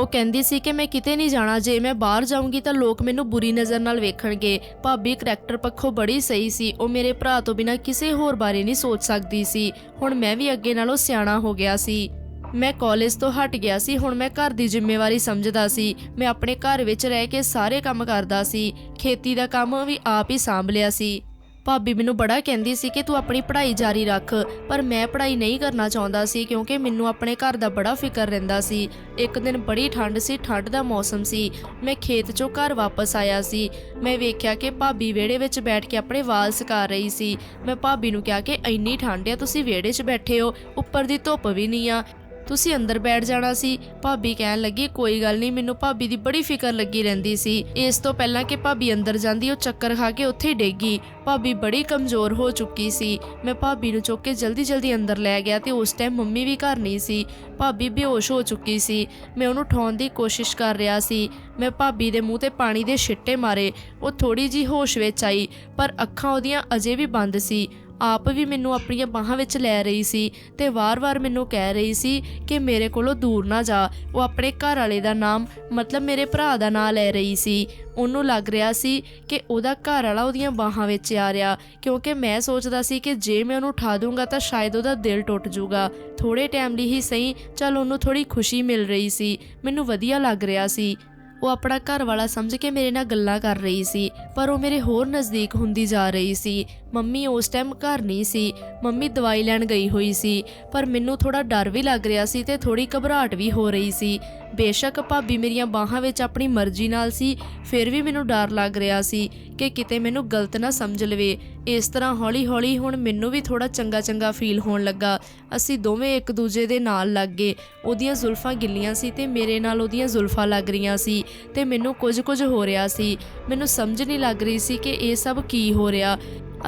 ਉਹ ਕਹਿੰਦੀ ਸੀ ਕਿ ਮੈਂ ਕਿਤੇ ਨਹੀਂ ਜਾਣਾ, ਜੇ ਮੈਂ ਬਾਹਰ ਜਾਊਂਗੀ ਤਾਂ ਲੋਕ ਮੈਨੂੰ ਬੁਰੀ ਨਜ਼ਰ ਨਾਲ ਵੇਖਣਗੇ। ਭਾਬੀ ਕਰੈਕਟਰ ਪੱਖੋਂ ਬੜੀ ਸਹੀ ਸੀ। ਉਹ ਮੇਰੇ ਭਰਾ ਤੋਂ ਬਿਨਾ ਕਿਸੇ ਹੋਰ ਬਾਰੇ ਨਹੀਂ ਸੋਚ ਸਕਦੀ ਸੀ। ਹੁਣ ਮੈਂ ਵੀ ਅੱਗੇ ਨਾਲੋਂ ਸਿਆਣਾ ਹੋ ਗਿਆ ਸੀ। ਮੈਂ ਕਾਲਜ ਤੋਂ ਹਟ ਗਿਆ ਸੀ। ਹੁਣ ਮੈਂ ਘਰ ਦੀ ਜ਼ਿੰਮੇਵਾਰੀ ਸਮਝਦਾ ਸੀ। ਮੈਂ ਆਪਣੇ ਘਰ ਵਿੱਚ ਰਹਿ ਕੇ ਸਾਰੇ ਕੰਮ ਕਰਦਾ ਸੀ। ਖੇਤੀ ਦਾ ਕੰਮ ਵੀ ਆਪ ਹੀ ਸੰਭ ਲਿਆ ਸੀ। ਭਾਬੀ ਮੈਨੂੰ ਬੜਾ ਕਹਿੰਦੀ ਸੀ ਕਿ ਤੂੰ ਆਪਣੀ ਪੜ੍ਹਾਈ ਜਾਰੀ ਰੱਖ, ਪਰ ਮੈਂ ਪੜ੍ਹਾਈ ਨਹੀਂ ਕਰਨਾ ਚਾਹੁੰਦਾ ਸੀ ਕਿਉਂਕਿ ਮੈਨੂੰ ਆਪਣੇ ਘਰ ਦਾ ਬੜਾ ਫਿਕਰ ਰਹਿੰਦਾ ਸੀ। ਇੱਕ ਦਿਨ ਬੜੀ ਠੰਡ ਸੀ ਠੰਡ ਦਾ ਮੌਸਮ ਸੀ। ਮੈਂ ਖੇਤ 'ਚੋਂ ਘਰ ਵਾਪਸ ਆਇਆ ਸੀ। ਮੈਂ ਵੇਖਿਆ ਕਿ ਭਾਬੀ ਵਿਹੜੇ ਵਿੱਚ ਬੈਠ ਕੇ ਆਪਣੇ ਵਾਲ ਸੁਕਾ ਰਹੀ ਸੀ। ਮੈਂ ਭਾਬੀ ਨੂੰ ਕਿਹਾ ਕਿ ਇੰਨੀ ਠੰਡ ਆ, ਤੁਸੀਂ ਵਿਹੜੇ 'ਚ ਬੈਠੇ ਹੋ, ਉੱਪਰ ਦੀ ਧੁੱਪ ਵੀ ਨਹੀਂ ਆ। ਤੁਸੀਂ ਅੰਦਰ ਬੈਠ ਜਾਣਾ ਸੀ। ਭਾਬੀ ਕਹਿਣ ਲੱਗੀ, ਕੋਈ ਗੱਲ ਨਹੀਂ, ਮੈਨੂੰ ਭਾਬੀ ਦੀ ਬੜੀ ਫਿਕਰ ਲੱਗੀ ਰਹਿੰਦੀ ਸੀ। ਇਸ ਤੋਂ ਪਹਿਲਾਂ ਕਿ ਭਾਬੀ ਅੰਦਰ ਜਾਂਦੀ, ਉਹ ਚੱਕਰ ਖਾ ਕੇ ਉੱਥੇ ਹੀ ਡੇਗੀ ਭਾਬੀ ਬੜੀ ਕਮਜ਼ੋਰ ਹੋ ਚੁੱਕੀ ਸੀ। ਮੈਂ ਭਾਬੀ ਨੂੰ ਚੁੱਕ ਕੇ ਜਲਦੀ ਜਲਦੀ ਅੰਦਰ ਲੈ ਗਿਆ ਤੇ ਉਸ ਟਾਈਮ ਮੰਮੀ ਵੀ ਘਰ ਨਹੀਂ ਸੀ। ਭਾਬੀ ਬੇਹੋਸ਼ ਹੋ ਚੁੱਕੀ ਸੀ। ਮੈਂ ਉਹਨੂੰ ਉਠਾਉਣ ਦੀ ਕੋਸ਼ਿਸ਼ ਕਰ ਰਿਹਾ ਸੀ। ਮੈਂ ਭਾਬੀ ਦੇ ਮੂੰਹ ਤੇ ਪਾਣੀ ਦੇ ਛਿੱਟੇ ਮਾਰੇ। ਉਹ ਥੋੜੀ ਜੀ ਹੋਸ਼ ਵਿੱਚ ਆਈ, ਪਰ ਅੱਖਾਂ ਉਹਦੀਆਂ ਅਜੇ ਵੀ ਬੰਦ ਸੀ। ਆਪ ਵੀ ਮੈਨੂੰ ਆਪਣੀਆਂ ਬਾਹਾਂ ਵਿੱਚ ਲੈ ਰਹੀ ਸੀ ਤੇ ਵਾਰ-ਵਾਰ ਮੈਨੂੰ ਕਹਿ ਰਹੀ ਸੀ ਕਿ ਮੇਰੇ ਕੋਲੋਂ ਦੂਰ ਨਾ ਜਾ। ਉਹ ਆਪਣੇ ਘਰ ਵਾਲੇ ਦਾ ਨਾਮ, ਮਤਲਬ ਮੇਰੇ ਭਰਾ ਦਾ ਨਾਮ ਲੈ ਰਹੀ ਸੀ। ਉਹਨੂੰ ਲੱਗ ਰਿਹਾ ਸੀ ਕਿ ਉਹਦਾ ਘਰ ਵਾਲਾ ਉਹਦੀਆਂ ਬਾਹਾਂ ਵਿੱਚ ਆ ਰਿਹਾ, ਕਿਉਂਕਿ ਮੈਂ ਸੋਚਦਾ ਸੀ ਕਿ ਜੇ ਮੈਂ ਉਹਨੂੰ ਉਠਾ ਦੂੰਗਾ ਤਾਂ ਸ਼ਾਇਦ ਉਹਦਾ ਦਿਲ ਟੁੱਟ ਜਾਊਗਾ। ਥੋੜੇ ਟਾਈਮ ਲਈ ਹੀ ਸਹੀ, ਚਲ ਉਹਨੂੰ ਥੋੜੀ ਖੁਸ਼ੀ ਮਿਲ ਰਹੀ ਸੀ। ਮੈਨੂੰ ਵਧੀਆ ਲੱਗ ਰਿਹਾ ਸੀ। ਉਹ ਆਪਣਾ ਘਰ ਵਾਲਾ ਸਮਝ ਕੇ ਮੇਰੇ ਨਾਲ ਗੱਲਾਂ ਕਰ ਰਹੀ ਸੀ, ਪਰ ਉਹ ਮੇਰੇ ਹੋਰ ਨਜ਼ਦੀਕ ਹੁੰਦੀ ਜਾ ਰਹੀ ਸੀ। ਮੰਮੀ ਉਸ ਟਾਈਮ ਘਰ ਨਹੀਂ ਸੀ, ਮੰਮੀ ਦਵਾਈ ਲੈਣ ਗਈ ਹੋਈ ਸੀ, ਪਰ ਮੈਨੂੰ ਥੋੜਾ ਡਰ ਵੀ ਲੱਗ ਰਿਹਾ ਸੀ ਤੇ ਥੋੜੀ ਘਬਰਾਹਟ ਵੀ ਹੋ ਰਹੀ ਸੀ। ਬੇਸ਼ੱਕ ਭਾਬੀ ਮੇਰੀਆਂ ਬਾਹਾਂ ਵਿੱਚ ਆਪਣੀ ਮਰਜ਼ੀ ਨਾਲ ਸੀ, ਫਿਰ ਵੀ ਮੈਨੂੰ ਡਰ ਲੱਗ ਰਿਹਾ ਸੀ ਕਿ ਕਿਤੇ ਮੈਨੂੰ ਗਲਤ ਨਾ ਸਮਝ ਲਵੇ। ਇਸ ਤਰ੍ਹਾਂ ਹੌਲੀ-ਹੌਲੀ ਹੁਣ ਮੈਨੂੰ ਵੀ ਥੋੜਾ ਚੰਗਾ-ਚੰਗਾ ਫੀਲ ਹੋਣ ਲੱਗਾ। ਅਸੀਂ ਦੋਵੇਂ ਇੱਕ ਦੂਜੇ ਦੇ ਨਾਲ ਲੱਗ ਗਏ। ਉਹਦੀਆਂ ਜ਼ੁਲਫਾਂ ਗਿੱਲੀਆਂ ਸੀ ਤੇ ਮੇਰੇ ਨਾਲ ਉਹਦੀਆਂ ਜ਼ੁਲਫਾਂ ਲੱਗ ਰਹੀਆਂ ਸੀ ਤੇ ਮੈਨੂੰ ਕੁਝ-ਕੁਝ ਹੋ ਰਿਹਾ ਸੀ। ਮੈਨੂੰ ਸਮਝ ਨਹੀਂ ਲੱਗ ਰਹੀ ਸੀ ਕਿ ਇਹ ਸਭ ਕੀ ਹੋ ਰਿਹਾ।